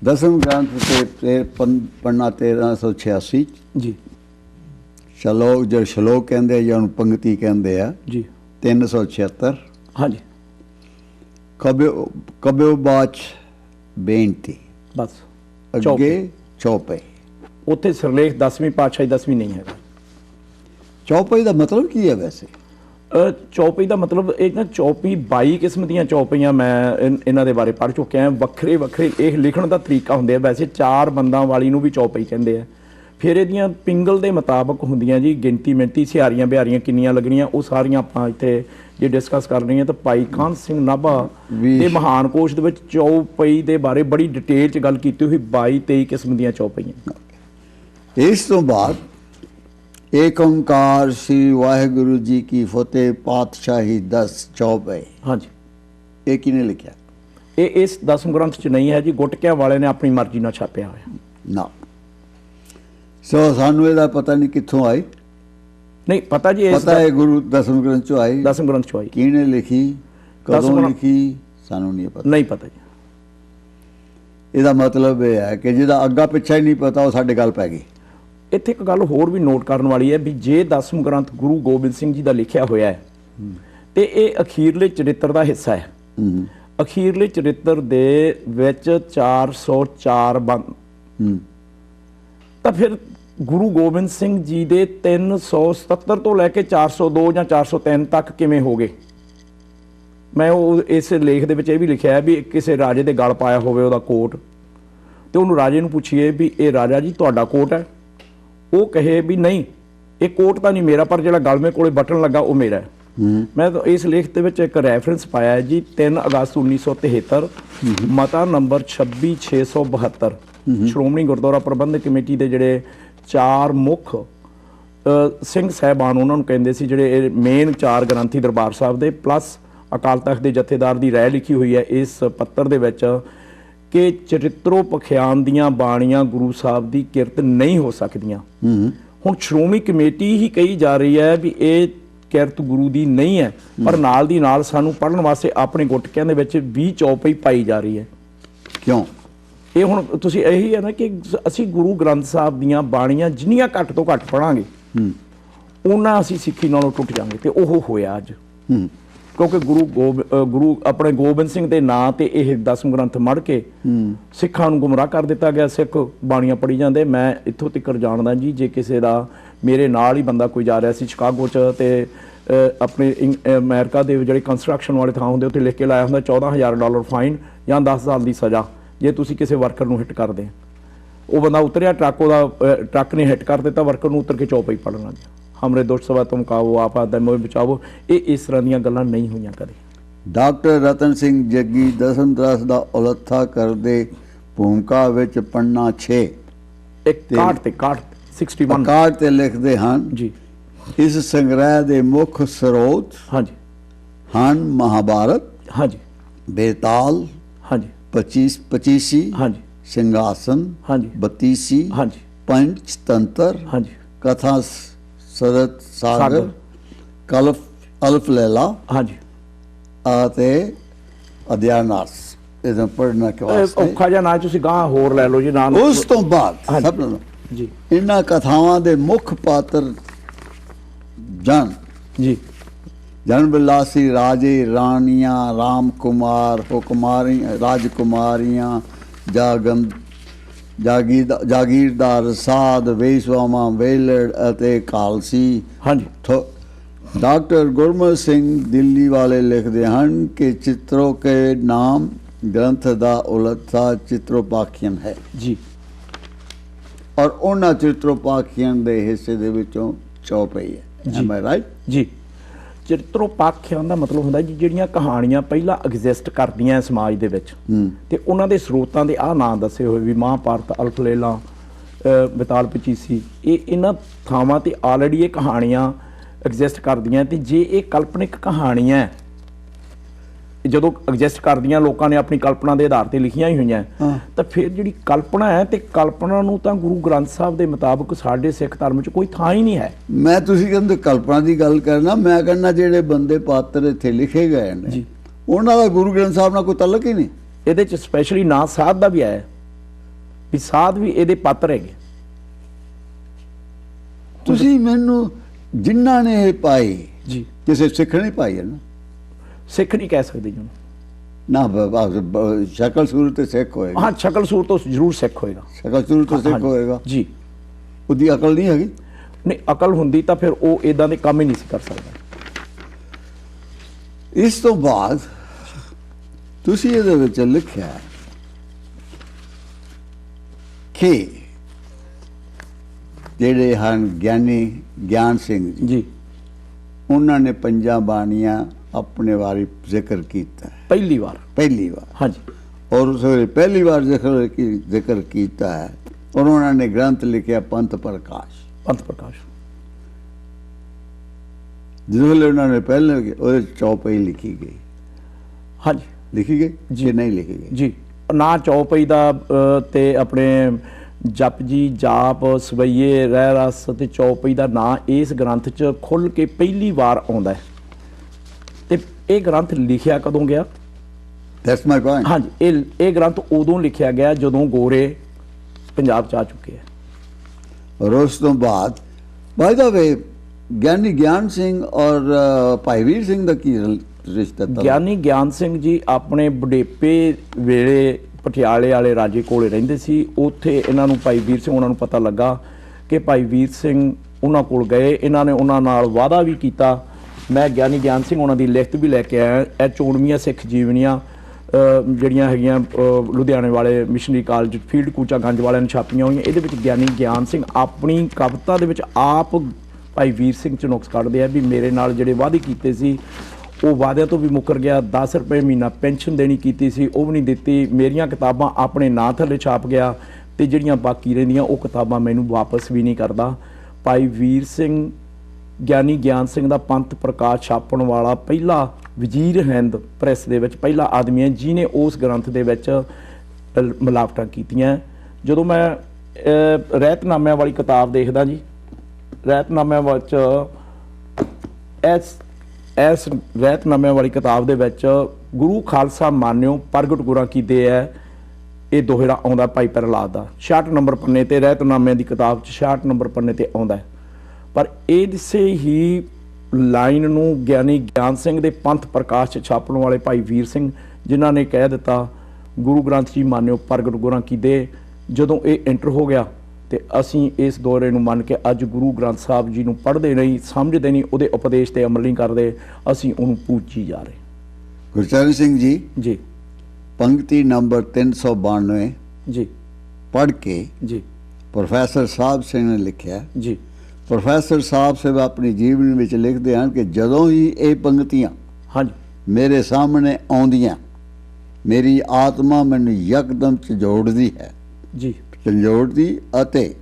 ਦਸਮ ਗ੍ਰੰਥ ਤੇ ਤੇ ਪੰ- ਪन्ना 1386 ਜੀ। ਸ਼ਲੋਕ ਜੋ ਸ਼ਲੋਕ ਕਹਿੰਦੇ ਆ ਜਾਂ ਉਹਨੂੰ ਪੰਕਤੀ ਕਹਿੰਦੇ ਆ ਜੀ। 376 ਹਾਂਜੀ। ਕਬਿਓ ਕਬਿਓ ਬਾਚ ਬੇਨਤੀ। ਬਸ। ਅੱਗੇ ਚੌਪਈ। ਉੱਥੇ ਸਿਰਲੇਖ 10ਵੀਂ ਪਾਤਸ਼ਾਹੀ 10ਵੀਂ ਨਹੀਂ ਹੈਗਾ। ਚੌਪਈ ਦਾ ਮਤਲਬ ਕੀ ਹੈ ਵੈਸੇ? ਚੌਪਈ ਦਾ ਮਤਲਬ ਇਹ ਨਾ ਚੌਪਈ 22 ਕਿਸਮ ਦੀਆਂ ਚੌਪਈਆਂ ਮੈਂ ਇਹਨਾਂ ਦੇ ਬਾਰੇ ਪੜ੍ਹ ਚੁੱਕਿਆ ਹਾਂ। ਵੱਖਰੇ ਵੱਖਰੇ ਇਹ ਲਿਖਣ ਦਾ ਤਰੀਕਾ ਹੁੰਦੇ ਆ। ਵੈਸੇ ਚਾਰ ਬੰਦਾਂ ਵਾਲੀ ਨੂੰ ਵੀ ਚੌਪਈ ਕਹਿੰਦੇ ਆ। ਫਿਰ ਇਹਦੀਆਂ ਪਿੰਗਲ ਦੇ ਮੁਤਾਬਕ ਹੁੰਦੀਆਂ ਜੀ ਗਿਣਤੀ ਮਿੰਤੀ ਸਿਹਾਰੀਆਂ ਬਿਹਾਰੀਆਂ ਕਿੰਨੀਆਂ ਲੱਗਣੀਆਂ ਉਹ ਸਾਰੀਆਂ ਆਪਾਂ ਇੱਥੇ ਜੇ ਡਿਸਕਸ ਕਰ ਰਹੀਆਂ ਤਾਂ ਭਾਈ ਕਾਨ ਸਿੰਘ ਨਾਭਾ ਦੇ ਮਹਾਨ ਕੋਸ਼ ਦੇ ਵਿੱਚ ਚੌਪਈ ਦੇ ਬਾਰੇ ਬੜੀ ਡਿਟੇਲ ਚ ਗੱਲ ਕੀਤੀ ਹੋਈ 22 23 ਕਿਸਮ ਦੀਆਂ ਚੌਪਈਆਂ। ਇਸ ਤੋਂ ਬਾਅਦ ਏਕ ਓੰਕਾਰ ਸ੍ਰੀ ਵਾਹਿਗੁਰੂ ਜੀ ਕੀ ਫਤਿਹ ਪਾਤਸ਼ਾਹੀ 10 ਚੌਪਈ ਹਾਂਜੀ। ਇਹ ਕਿਨੇ ਲਿਖਿਆ? ਇਹ ਇਸ ਦਸਮ ਗ੍ਰੰਥ ਚ ਨਹੀਂ ਹੈ ਜੀ ਗੁਟਕਿਆਂ ਵਾਲੇ ਨੇ ਆਪਣੀ ਮਰਜ਼ੀ ਨਾਲ ਛਾਪਿਆ ਹੋਇਆ। ਨਾ। ਸੋ ਸਾਨੂੰ ਇਹਦਾ ਪਤਾ ਨਹੀਂ ਕਿੱਥੋਂ ਆਈ। ਨਹੀਂ ਪਤਾ ਜੀ ਇਸ ਪਤਾ ਹੈ ਗੁਰੂ ਦਸਮ ਗ੍ਰੰਥ ਚੋਂ ਆਈ। ਦਸਮ ਗ੍ਰੰਥ ਚ ਆਈ। ਕਿਹਨੇ ਲਿਖੀ? ਕਦੋਂ ਲਿਖੀ? ਸਾਨੂੰ ਨਹੀਂ ਪਤਾ। ਨਹੀਂ ਪਤਾ ਜੀ। ਇਹਦਾ ਮਤਲਬ ਇਹ ਹੈ ਕਿ ਜਿਹਦਾ ਅੱਗਾ ਪਿੱਛਾ ਹੀ ਨਹੀਂ ਪਤਾ ਉਹ ਸਾਡੇ ਗੱਲ ਪੈ ਗਈ। ਇੱਥੇ ਇੱਕ ਗੱਲ ਹੋਰ ਵੀ ਨੋਟ ਕਰਨ ਵਾਲੀ ਹੈ ਵੀ ਜੇ ਦਸਮ ਗ੍ਰੰਥ ਗੁਰੂ ਗੋਬਿੰਦ ਸਿੰਘ ਜੀ ਦਾ ਲਿਖਿਆ ਹੋਇਆ ਹੈ, ਤੇ ਇਹ ਅਖੀਰਲੇ ਚਰਿੱਤਰ ਦਾ ਹਿੱਸਾ ਹੈ। ਅਖੀਰਲੇ ਚਰਿੱਤਰ ਦੇ ਵਿੱਚ 404 ਬੰਦ। ਤਾਂ ਫਿਰ ਗੁਰੂ ਗੋਬਿੰਦ ਸਿੰਘ ਜੀ ਦੇ 377 ਤੋਂ ਲੈ ਕੇ 402 ਜਾਂ 403 ਤੱਕ ਕਿਵੇਂ ਹੋ ਗਏ? ਮੈਂ ਉਹ ਇਸ ਲੇਖ ਦੇ ਵਿੱਚ ਇਹ ਵੀ ਲਿਖਿਆ ਹੈ ਵੀ ਕਿਸੇ ਰਾਜੇ ਦੇ ਗਲ ਪਾਇਆ ਹੋਵੇ ਉਹਦਾ ਕੋਟ, ਤੇ ਉਹਨੂੰ ਰਾਜੇ ਨੂੰ ਪੁੱਛੀਏ ਵੀ ਇਹ ਰਾਜਾ ਜੀ ਤੁਹਾਡਾ ਕੋਟ ਹੈ? ਉਹ ਕਹੇ ਵੀ ਨਹੀਂ ਇਹ ਕੋਟ ਤਾਂ ਨਹੀਂ ਮੇਰਾ ਪਰ ਜਿਹੜਾ ਗਲਮੇ ਕੋਲੇ ਬਟਨ ਲੱਗਾ ਉਹ ਮੇਰਾ ਮੈਂ ਤਾਂ ਇਸ ਲੇਖ ਦੇ ਵਿੱਚ ਇੱਕ ਰੈਫਰੈਂਸ ਪਾਇਆ ਹੈ ਜੀ 3 ਅਗਸਤ 1973 ਮਤਾ ਨੰਬਰ 26672 ਸ਼੍ਰੋਮਣੀ ਗੁਰਦੁਆਰਾ ਪ੍ਰਬੰਧਕ ਕਮੇਟੀ ਦੇ ਜਿਹੜੇ ਚਾਰ ਮੁੱਖ ਸਿੰਘ ਸਹਿਬਾਨ ਉਹਨਾਂ ਨੂੰ ਕਹਿੰਦੇ ਸੀ ਜਿਹੜੇ ਇਹ ਮੇਨ ਚਾਰ ਗ੍ਰੰਥੀ ਦਰਬਾਰ ਸਾਹਿਬ ਦੇ ਪਲੱਸ ਅਕਾਲ ਤਖਤ ਦੇ ਜਥੇਦਾਰ ਦੀ ਰਾਏ ਲਿਖੀ ਹੋਈ ਹੈ ਇਸ ਪੱਤਰ ਦੇ ਵਿੱਚ ਕਿ ਚਰਿੱਤਰੋ ਪਖਿਆਨ ਦੀਆਂ ਬਾਣੀਆਂ ਗੁਰੂ ਸਾਹਿਬ ਦੀ ਕਿਰਤ ਨਹੀਂ ਹੋ ਸਕਦੀਆਂ। ਹੁਣ ਸ਼੍ਰੋਮਣੀ ਕਮੇਟੀ ਹੀ ਕਹੀ ਜਾ ਰਹੀ ਹੈ ਵੀ ਇਹ ਕਿਰਤ ਗੁਰੂ ਦੀ ਨਹੀਂ ਹੈ ਪਰ ਨਾਲ ਦੀ ਨਾਲ ਸਾਨੂੰ ਪੜਨ ਵਾਸਤੇ ਆਪਣੇ ਗੁਟਕਿਆਂ ਦੇ ਵਿੱਚ ਵੀ ਚੌਪਈ ਪਾਈ ਜਾ ਰਹੀ ਹੈ। ਕਿਉਂ? ਇਹ ਹੁਣ ਤੁਸੀਂ ਇਹੀ ਹੈ ਨਾ ਕਿ ਅਸੀਂ ਗੁਰੂ ਗ੍ਰੰਥ ਸਾਹਿਬ ਦੀਆਂ ਬਾਣੀਆਂ ਜਿੰਨੀਆਂ ਘੱਟ ਤੋਂ ਘੱਟ ਪੜਾਂਗੇ ਉਹਨਾਂ ਅਸੀਂ ਸਿੱਖੀ ਨਾਲੋਂ ਟੁੱਟ ਜਾਵਾਂਗੇ ਤੇ ਉਹ ਹੋਇਆ ਅੱਜ। ਕਿਉਂਕਿ ਗੁਰੂ ਗੁਰੂ ਆਪਣੇ ਗੋਬਿੰਦ ਸਿੰਘ ਦੇ ਨਾਂ ਤੇ ਇਹ ਦਸਮ ਗ੍ਰੰਥ ਮੜ ਕੇ ਸਿੱਖਾਂ ਨੂੰ ਗੁੰਮਰਾਹ ਕਰ ਦਿੱਤਾ ਗਿਆ ਸਿੱਖ ਬਾਣੀਆਂ ਪੜੀ ਜਾਂਦੇ। ਮੈਂ ਇੱਥੋਂ ਤੱਕ ਜਾਣਦਾ ਜੀ ਜੇ ਕਿਸੇ ਦਾ ਮੇਰੇ ਨਾਲ ਹੀ ਬੰਦਾ ਕੋਈ ਜਾ ਰਿਹਾ ਸੀ ਸ਼ਿਕਾਗੋ ਚ ਤੇ ਆਪਣੇ ਅਮਰੀਕਾ ਦੇ ਜਿਹੜੇ ਕੰਸਟਰਕਸ਼ਨ ਵਾਲੇ ਥਾਂ ਹੁੰਦੇ ਉੱਥੇ ਲਿਖ ਕੇ ਲਾਇਆ ਹੁੰਦਾ 14000 ਡਾਲਰ ਫਾਈਨ ਜਾਂ 10 ਸਾਲ ਦੀ ਸਜ਼ਾ ਜੇ ਤੁਸੀਂ ਕਿਸੇ ਵਰਕਰ ਨੂੰ ਹਿੱਟ ਕਰਦੇ। ਉਹ ਬੰਦਾ ਉਤਰਿਆ ਟਰੱਕ ਉਹਦਾ ਟਰੱਕ ਨੇ ਹਿੱਟ ਕਰ ਦਿੱਤਾ ਵਰਕਰ ਨੂੰ ਉਤਰ ਕੇ ਚੌਪਈ ਪੜਨ ਲੱਗ ਗਿਆ। ਹਮਰੇ ਦੋਸਤ ਸਵਾ ਤੁਮ ਕਾਵੋ ਆਪ ਆਦਮ ਮੋਏ ਬਚਾਵੋ ਇਹ ਇਸ ਤਰ੍ਹਾਂ ਦੀਆਂ ਗੱਲਾਂ ਨਹੀਂ ਹੋਈਆਂ ਕਦੇ ਡਾਕਟਰ ਰਤਨ ਸਿੰਘ ਜੱਗੀ ਦਸਮ ਦਸ ਦਾ ਉਲੱਥਾ ਕਰਦੇ ਭੂਮਿਕਾ ਵਿੱਚ ਪੰਨਾ 6 ਇੱਕ ਕਾਟ ਤੇ ਕਾਟ 61 ਅਕਾਲ ਤੇ ਲਿਖਦੇ ਹਨ ਜੀ ਇਸ ਸੰਗ੍ਰਹਿ ਦੇ ਮੁੱਖ ਸਰੋਤ ਹਾਂਜੀ ਹਨ ਮਹਾਭਾਰਤ ਹਾਂਜੀ ਬੇਤਾਲ ਹਾਂਜੀ 25 25 ਹਾਂਜੀ ਸਿੰਘਾਸਨ ਹਾਂਜੀ 32 ਹਾਂਜੀ ਪੰਚ ਤੰਤਰ ਹਾਂਜੀ ਕਥਾ ਸ- ਸਰਤ ਸਾਗਰ। ਕਲਫ ਅਲਫ ਲੈਲਾ ਹਾਂਜੀ ਅਤੇ ਅਧਿਆਨਾਸ ਇਹਦਾ ਪੜਨਾ ਕਿ ਵਾਸਤੇ ਔਖਾ ਜਿਹਾ ਨਾ ਤੁਸੀਂ ਗਾਂ ਹੋਰ ਲੈ ਲਓ ਜੀ ਨਾਂ ਨੂੰ। ਉਸ ਤੋਂ ਬਾਅਦ। ਸਭ ਨੂੰ ਜੀ ਇਹਨਾਂ ਕਥਾਵਾਂ ਦੇ ਮੁੱਖ ਪਾਤਰ ਜਨ ਜੀ ਜਨ ਬਿਲਾਸੀ ਰਾਜੇ ਰਾਣੀਆਂ ਰਾਮ ਕੁਮਾਰ ਹੁਕਮਾਰੀ ਰਾਜਕੁਮਾਰੀਆਂ ਜਾਗਮ ਜਾਗੀਰਦਾ ਜਾਗੀਰਦਾਰ ਸਾਧ ਵੇਸ਼ਵਾਮਾ ਵੇਲੜ ਅਤੇ ਕਾਲਸੀ। ਹਾਂਜੀ। ਡਾਕਟਰ ਗੁਰਮਤ ਸਿੰਘ ਦਿੱਲੀ ਵਾਲੇ ਲਿਖਦੇ ਹਨ ਕਿ ਚਿੱਤਰੋ ਕੇ ਨਾਮ ਗ੍ਰੰਥ ਦਾ ਉਲੱਥਾ ਚਿੱਤਰੋਪਾਖਿਅਨ ਹੈ। ਜੀ। ਔਰ ਉਹਨਾਂ ਚਿੱਤਰੋਪਾਖਿਅਨ ਦੇ ਹਿੱਸੇ ਦੇ ਵਿੱਚੋਂ ਚੌਪਈ ਹੈ। ਜੀ। ਐਮ ਆਈ ਰਾਈਟ ਜੀ। ਚਿੱਤਰੋਪਾਖਿਆਂ ਦਾ ਮਤਲਬ ਹੁੰਦਾ ਜੀ ਜਿਹੜੀਆਂ ਕਹਾਣੀਆਂ ਪਹਿਲਾਂ ਐਗਜ਼ਿਸਟ ਕਰਦੀਆਂ ਸਮਾਜ ਦੇ ਵਿੱਚ। ਤੇ ਉਹਨਾਂ ਦੇ ਸਰੋਤਾਂ ਦੇ ਆਹ ਨਾਂ ਦੱਸੇ ਹੋਏ ਵੀ ਮਹਾਭਾਰਤ ਅਲਫ ਲੇਲਾ ਬਿਤਾਲ ਪਚੀਸੀ ਇਹ ਇਹਨਾਂ ਥਾਵਾਂ ਤੇ ਆਲਰੇਡੀ ਇਹ ਕਹਾਣੀਆਂ ਐਗਜ਼ਿਸਟ ਕਰਦੀਆਂ ਤੇ ਜੇ ਇਹ ਕਾਲਪਨਿਕ ਕਹਾਣੀਆਂ ਜਦੋਂ ਐਗਜ਼ਿਸਟ ਕਰਦੀਆਂ ਲੋਕਾਂ ਨੇ ਆਪਣੀ ਕਲਪਨਾ ਦੇ ਆਧਾਰ ਤੇ ਲਿਖੀਆਂ ਹੀ ਹੋਈਆਂ। ਤਾਂ ਫਿਰ ਜਿਹੜੀ ਕਲਪਨਾ ਹੈ ਤੇ ਕਲਪਨਾ ਨੂੰ ਤਾਂ ਗੁਰੂ ਗ੍ਰੰਥ ਸਾਹਿਬ ਦੇ ਮੁਤਾਬਕ ਸਾਡੇ ਸਿੱਖ ਧਰਮ 'ਚ ਕੋਈ ਥਾਂ ਹੀ ਨਹੀਂ ਹੈ ਮੈਂ ਤੁਸੀਂ ਕਹਿੰਦੇ ਕਲਪਨਾ ਦੀ ਗੱਲ ਕਰਨਾ ਮੈਂ ਕਹਿੰਦਾ ਜਿਹੜੇ ਬੰਦੇ ਪਾਤਰ ਇੱਥੇ ਲਿਖੇ ਗਏ ਨੇ ਜੀ। ਉਹਨਾਂ ਦਾ ਗੁਰੂ ਗ੍ਰੰਥ ਸਾਹਿਬ ਨਾਲ ਕੋਈ ਤਾਲੁਕ ਹੀ ਨਹੀਂ ਇਹਦੇ 'ਚ ਸਪੈਸ਼ਲੀ ਨਾਂ ਸਾਧ ਦਾ ਵੀ ਆਇਆ ਵੀ ਸਾਧ ਵੀ ਇਹਦੇ ਪਾਤਰ ਹੈਗੇ ਤੁਸੀਂ ਮੈਨੂੰ ਜਿਨ੍ਹਾਂ ਨੇ ਇਹ ਪਾਈ ਜੀ ਕਿਸੇ ਸਿੱਖ ਨੇ ਪਾਈ ਹੈ ਨਾ ਸਿੱਖ ਨਹੀਂ ਕਹਿ ਸਕਦੇ ਜੀ ਉਹਨੂੰ। ਨਾ ਬ- ਸ਼ਕਲ ਸੂਰਤ ਤੇ ਸਿੱਖ ਹੋਏਗਾ। ਹਾਂ ਸ਼ਕਲ ਸੂਰਤ ਤੋਂ ਜ਼ਰੂਰ ਸਿੱਖ ਹੋਏਗਾ। ਸ਼ਕਲ ਸੂਰਤ ਤੋਂ ਸਿੱਖ ਹਾਂਜੀ, ਹੋਏਗਾ। ਜੀ। ਉਹਦੀ ਅਕਲ ਨਹੀਂ ਹੈਗੀ? ਨਹੀਂ ਅਕਲ ਹੁੰਦੀ ਤਾਂ ਫਿਰ ਉਹ ਇਦਾਂ ਦੇ ਕੰਮ ਹੀ ਨਹੀਂ ਸੀ ਕਰ ਸਕਦਾ। ਇਸ ਤੋਂ ਬਾਅਦ ਤੁਸੀਂ ਇਹਦੇ ਵਿੱਚ ਲਿਖਿਆ ਕਿ ਜਿਹੜੇ ਹਨ ਗਿਆਨੀ ਗਿਆਨ ਸਿੰਘ ਜੀ ਜੀ। ਉਹਨਾਂ ਨੇ ਪੰਜਾਂ ਬਾਣੀਆਂ ਆਪਣੇ ਬਾਰੇ ਜ਼ਿਕਰ ਕੀਤਾ। ਪਹਿਲੀ ਵਾਰ। ਪਹਿਲੀ ਵਾਰ। ਹਾਂਜੀ। ਔਰ ਉਸ ਵੇਲੇ ਪਹਿਲੀ ਵਾਰ ਜ਼ਿਕਰ ਕੀ ਜ਼ਿਕਰ ਕੀਤਾ ਹੈ। ਔਰ ਉਹਨਾਂ ਨੇ ਗ੍ਰੰਥ ਲਿਖਿਆ ਪੰਥ ਪ੍ਰਕਾਸ਼। ਪੰਥ ਪ੍ਰਕਾਸ਼। ਜਿਸ ਵੇਲੇ ਉਹਨਾਂ ਨੇ ਪਹਿਲੇ ਉਹਦੇ ਚੌਪਈ ਲਿਖੀ ਗਈ। ਹਾਂਜੀ। ਲਿਖੀ ਗਈ ਜੀ। ਨਹੀਂ ਲਿਖੀ ਗਈ? ਜੀ। ਨਾ ਚੌਪਈ ਦਾ ਤੇ ਆਪਣੇ ਜਪ ਜੀ ਜਾਪ ਸਵਈਏ ਰਹਿ ਰਸ ਤੇ ਚੌਪਈ ਦਾ ਨਾਂ ਇਸ ਗ੍ਰੰਥ 'ਚ ਖੁੱਲ ਕੇ ਪਹਿਲੀ ਵਾਰ ਆਉਂਦਾ ਹੈ। ਇਹ ਗ੍ਰੰਥ ਲਿਖਿਆ ਕਦੋਂ ਗਿਆ? ਦੈਟਸ ਮਾਈ ਪੁਆਇੰਟ ਹਾਂਜੀ ਇਹ ਇਹ ਗ੍ਰੰਥ ਉਦੋਂ ਲਿਖਿਆ ਗਿਆ ਜਦੋਂ ਗੋਰੇ ਪੰਜਾਬ 'ਚ ਆ ਚੁੱਕੇ ਆ। ਔਰ ਉਸ ਤੋਂ ਬਾਅਦ ਬਾਈ ਦਾ ਵੇ ਗਿਆਨੀ ਗਿਆਨ ਸਿੰਘ ਔਰ ਭਾਈ ਵੀਰ ਸਿੰਘ ਦਾ ਕੀ ਰਿਸ਼ਤਾ ਤਾਂ? ਗਿਆਨੀ ਗਿਆਨ ਸਿੰਘ ਜੀ ਆਪਣੇ ਬੁਢੇਪੇ ਵੇਲੇ ਪਟਿਆਲੇ ਵਾਲੇ ਰਾਜੇ ਕੋਲੇ ਰਹਿੰਦੇ ਸੀ। ਉੱਥੇ ਇਹਨਾਂ ਨੂੰ ਭਾਈ ਵੀਰ ਸਿੰਘ ਉਹਨਾਂ ਨੂੰ ਪਤਾ ਲੱਗਾ ਕਿ ਭਾਈ ਵੀਰ ਸਿੰਘ ਉਹਨਾਂ ਕੋਲ ਗਏ। ਇਹਨਾਂ ਨੇ ਉਹਨਾਂ ਨਾਲ ਵਾਅਦਾ ਵੀ ਕੀਤਾ ਮੈਂ ਗਿਆਨੀ ਗਿਆਨ ਸਿੰਘ ਉਹਨਾਂ ਦੀ ਲਿਖਤ ਵੀ ਲੈ ਕੇ ਆਇਆ। ਇਹ ਚੋਣਵੀਆਂ ਸਿੱਖ ਜੀਵਨੀਆਂ ਜਿਹੜੀਆਂ ਹੈਗੀਆਂ ਲੁਧਿਆਣੇ ਵਾਲੇ missionary college field Kucha Ganj ਵਾਲਿਆਂ ਨੇ ਛਾਪੀਆਂ ਹੋਈਆਂ। ਇਹਦੇ ਵਿੱਚ ਗਿਆਨੀ ਗਿਆਨ ਸਿੰਘ ਆਪਣੀ ਕਵਿਤਾ ਦੇ ਵਿੱਚ ਆਪ ਭਾਈ ਵੀਰ ਸਿੰਘ ਚ ਨੁਕਸ ਕੱਢਦੇ ਆ ਵੀ ਮੇਰੇ ਨਾਲ ਜਿਹੜੇ ਵਾਅਦੇ ਕੀਤੇ ਸੀ, ਉਹ ਵਾਅਦਿਆਂ ਤੋਂ ਵੀ ਮੁੱਕਰ ਗਿਆ। 10 ਰੁਪਏ ਮਹੀਨਾ ਪੈਨਸ਼ਨ ਦੇਣੀ ਕੀਤੀ ਸੀ, ਉਹ ਵੀ ਨਹੀਂ ਦਿੱਤੀ। ਮੇਰੀਆਂ ਕਿਤਾਬਾਂ ਆਪਣੇ ਨਾਂ ਥੱਲੇ ਛਾਪ ਗਿਆ ਤੇ ਜਿਹੜੀਆਂ ਬਾਕੀ ਰਹਿੰਦੀਆਂ, ਉਹ ਕਿਤਾਬਾਂ ਮੈਨੂੰ ਵਾਪਸ ਵੀ ਨਹੀਂ ਕਰਦਾ। ਭਾਈ ਵੀਰ ਸਿੰਘ ਗਿਆਨੀ ਗਿਆਨ ਸਿੰਘ ਦਾ ਪੰਥ ਪ੍ਰਕਾਸ਼ ਛਾਪਣ ਵਾਲਾ ਪਹਿਲਾ ਵਜ਼ੀਰ ਹਿੰਦ ਪ੍ਰੈਸ ਦੇ ਵਿੱਚ ਪਹਿਲਾ ਆਦਮੀ ਹੈ ਜਿਨੇ ਉਸ ਗ੍ਰੰਥ ਦੇ ਵਿੱਚ ਮਿਲਾਵਟਾਂ ਕੀਤੀਆਂ ਜਦੋਂ ਮੈਂ ਅ, ਰਹਿਤਨਾਮਿਆਂ ਵਾਲੀ ਕਿਤਾਬ ਦੇਖਦਾ ਜੀ ਰਹਿਤਨਾਮਿਆਂ ਵਿੱਚ ਇਸ ਇਸ ਰਹਿਤਨਾਮਿਆਂ ਵਾਲੀ ਕਿਤਾਬ ਦੇ ਵਿੱਚ ਗੁਰੂ ਖਾਲਸਾ ਮਾਨਿਓ ਪ੍ਰਗਟ ਗੁਰਾਂ ਕੀਤੇ ਹੈ ਇਹ ਦੋਹਰਾ ਆਉਂਦਾ ਭਾਈ ਪ੍ਰਹਲਾਦ ਦਾ 66 ਨੰਬਰ ਪੰਨੇ ਤੇ ਰਹਿਤਨਾਮਿਆਂ ਦੀ ਕਿਤਾਬ 'ਚ 66 ਨੰਬਰ ਪੰਨੇ ਤੇ ਆਉਂਦਾ ਹੈ। ਪਰ ਇਹਦੇ ਹੀ ਲਾਈਨ ਨੂੰ ਗਿਆਨੀ ਗਿਆਨ ਸਿੰਘ ਦੇ ਪੰਥ ਪ੍ਰਕਾਸ਼ 'ਚ ਛਾਪਣ ਵਾਲੇ ਭਾਈ ਵੀਰ ਸਿੰਘ ਜਿਨ੍ਹਾਂ ਨੇ ਕਹਿ ਦਿੱਤਾ ਗੁਰੂ ਗ੍ਰੰਥ ਜੀ ਮਾਨਿਓ ਪ੍ਰਗਟ ਗੁਰਾਂ ਕੀ ਦੇ। ਜਦੋਂ ਇਹ ਐਂਟਰ ਹੋ ਗਿਆ ਤੇ ਅਸੀਂ ਇਸ ਦੋਰੇ ਨੂੰ ਮੰਨ ਕੇ ਅੱਜ ਗੁਰੂ ਗ੍ਰੰਥ ਸਾਹਿਬ ਜੀ ਨੂੰ ਪੜ੍ਹਦੇ ਨਹੀਂ ਸਮਝਦੇ ਨਹੀਂ ਉਹਦੇ ਉਪਦੇਸ਼ ਤੇ ਅਮਲ ਨਹੀਂ ਕਰਦੇ ਅਸੀਂ ਉਹਨੂੰ ਪੂਜੀ ਜਾ ਰਹੇ ਗੁਰਚਰਨ ਸਿੰਘ ਜੀ ਜੀ। ਪੰਕਤੀ ਨੰਬਰ 392 ਜੀ। ਪੜ੍ਹ ਕੇ ਜੀ। ਪ੍ਰੋਫੈਸਰ ਸਾਹਿਬ ਸਿੰਘ ਨੇ ਲਿਖਿਆ ਜੀ। ਪ੍ਰੋਫੈਸਰ ਸਾਹਿਬ ਸੇ ਆਪਣੀ ਜੀਵਨੀ ਵਿੱਚ ਲਿਖਦੇ ਹਨ ਕਿ ਜਦੋਂ ਹੀ ਇਹ ਪੰਗਤੀਆਂ ਹਾਂਜੀ। ਮੇਰੇ ਸਾਹਮਣੇ ਆਉਂਦੀਆਂ ਮੇਰੀ ਆਤਮਾ ਮੈਨੂੰ ਯਕਦਮ ਝੰਜੋੜਦੀ ਹੈ। ਜੀ। ਝੰਜੋੜਦੀ ਅਤੇ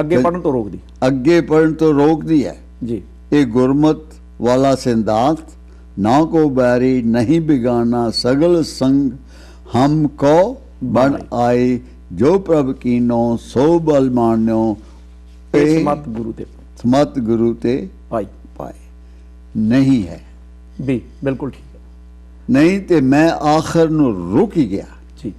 ਅੱਗੇ ਪੜਨ ਤੋਂ ਰੋਕਦੀ। ਅੱਗੇ ਪੜਨ ਤੋਂ ਰੋਕਦੀ ਹੈ। ਜੀ। ਇਹ ਗੁਰਮਤ ਵਾਲਾ ਸਿੰਧਾਂਤ ਨਾ ਕੋ ਬੈਰੀ ਨਹੀਂ ਬਿਗਾਨਾ ਸਗਲ ਸੰਗ ਹਮ ਕੋ ਬਣ ਆਏ ਜੋ ਪ੍ਰਭ ਕੀਨੋ ਸੋ ਬਲ ਮਾਨਿਓ ਇਹ ਮਤ ਗੁਰੂ ਤੇ। ਸਮਤ ਗੁਰੂ ਤੇ ਭਾਈ ਪਾਏ। ਨਹੀਂ ਹੈ। ਵੀ ਬਿਲਕੁਲ ਠੀਕ ਹੈ। ਨਹੀਂ ਤੇ ਮੈਂ ਆਖਰ ਨੂੰ ਰੁਕ ਹੀ ਗਿਆ। ਜੀ।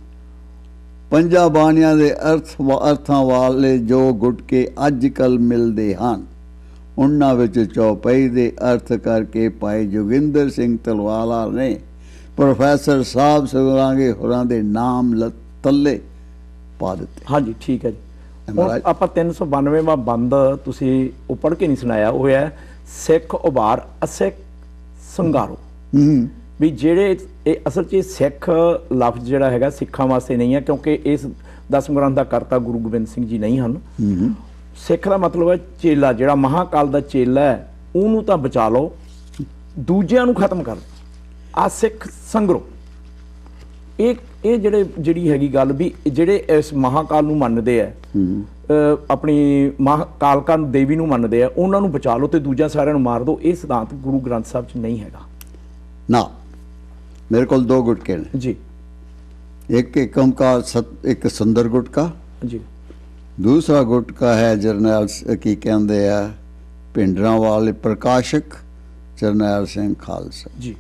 ਪੰਜਾਂ ਬਾਣੀਆਂ ਦੇ ਅਰਥ ਅਰਥਾਂ ਵਾਲੇ ਜੋ ਗੁਟਕੇ ਅੱਜ ਕੱਲ ਮਿਲਦੇ ਹਨ ਉਹਨਾਂ ਵਿੱਚ ਚੌਪਈ ਦੇ ਅਰਥ ਕਰਕੇ ਭਾਈ ਜੋਗਿੰਦਰ ਸਿੰਘ ਤਲਵਾਲਾ ਨੇ ਪ੍ਰੋਫੈਸਰ ਸਾਹਿਬ ਸਗਰਾਂਗੇ ਹੋਰਾਂ ਦੇ ਨਾਮ ਤੱਲੇ ਪਾ ਦਿੱਤੇ। ਹਾਂਜੀ ਠੀਕ ਹੈ ਜੀ। ਆਪਾਂ 392ਵਾਂ ਬੰਦ ਤੁਸੀਂ ਉਹ ਪੜ੍ਹ ਕੇ ਨਹੀਂ ਸੁਣਾਇਆ ਉਹ ਹੈ ਸਿੱਖ ਉਭਾਰ ਅਸਿੱਖ ਸੰਗਾਰੋ ਹੂੰ। ਵੀ ਜਿਹੜੇ ਇਹ ਅਸਲ 'ਚ ਸਿੱਖ ਲਫ਼ਜ਼ ਜਿਹੜਾ ਹੈਗਾ ਸਿੱਖਾਂ ਵਾਸਤੇ ਨਹੀਂ ਹੈ ਕਿਉਂਕਿ ਇਸ ਦਸਮ ਗ੍ਰੰਥ ਦਾ ਕਰਤਾ ਗੁਰੂ ਗੋਬਿੰਦ ਸਿੰਘ ਜੀ ਨਹੀਂ ਹਨ। ਹੂੰ ਸਿੱਖ ਦਾ ਮਤਲਬ ਹੈ ਚੇਲਾ ਜਿਹੜਾ ਮਹਾਕਾਲ ਦਾ ਚੇਲਾ ਹੈ ਉਹਨੂੰ ਤਾਂ ਬਚਾ ਲਓ ਦੂਜਿਆਂ ਨੂੰ ਖਤਮ ਕਰ ਆ ਸਿੱਖ ਸੰਗਰੋ ਇਹ ਇਹ ਜਿਹੜੇ ਜਿਹੜੀ ਹੈਗੀ ਗੱਲ ਵੀ ਜਿਹੜੇ ਇਸ ਮਹਾਕਾਲ ਨੂੰ ਮੰਨਦੇ ਆ ਆਪਣੀ ਮਹਾ ਕਾਲਕਾ ਨੂੰ ਦੇਵੀ ਨੂੰ ਮੰਨਦੇ ਆ ਉਹਨਾਂ ਨੂੰ ਬਚਾ ਲਓ ਤੇ ਦੂਜਿਆਂ ਸਾਰਿਆਂ ਨੂੰ ਮਾਰ ਦਿਓ ਇਹ ਸਿਧਾਂਤ ਗੁਰੂ ਗ੍ਰੰਥ ਸਾਹਿਬ 'ਚ ਨਹੀਂ ਹੈਗਾ। ਨਾ ਮੇਰੇ ਕੋਲ ਦੋ ਗੁਟਕੇ ਨੇ। ਜੀ। ਇੱਕ ਏਕਮ ਕਾ ਸਤ ਇੱਕ ਸੁੰਦਰ ਗੁਟਕਾ। ਜੀ। ਦੂਸਰਾ ਗੁਟਕਾ ਹੈ ਜਰਨੈਲ ਕੀ ਕਹਿੰਦੇ ਆ ਪਿੰਡਰਾਂ ਵਾਲੇ ਪ੍ਰਕਾਸ਼ਕ ਜਰਨੈਲ ਸਿੰਘ ਖਾਲਸਾ। ਜੀ।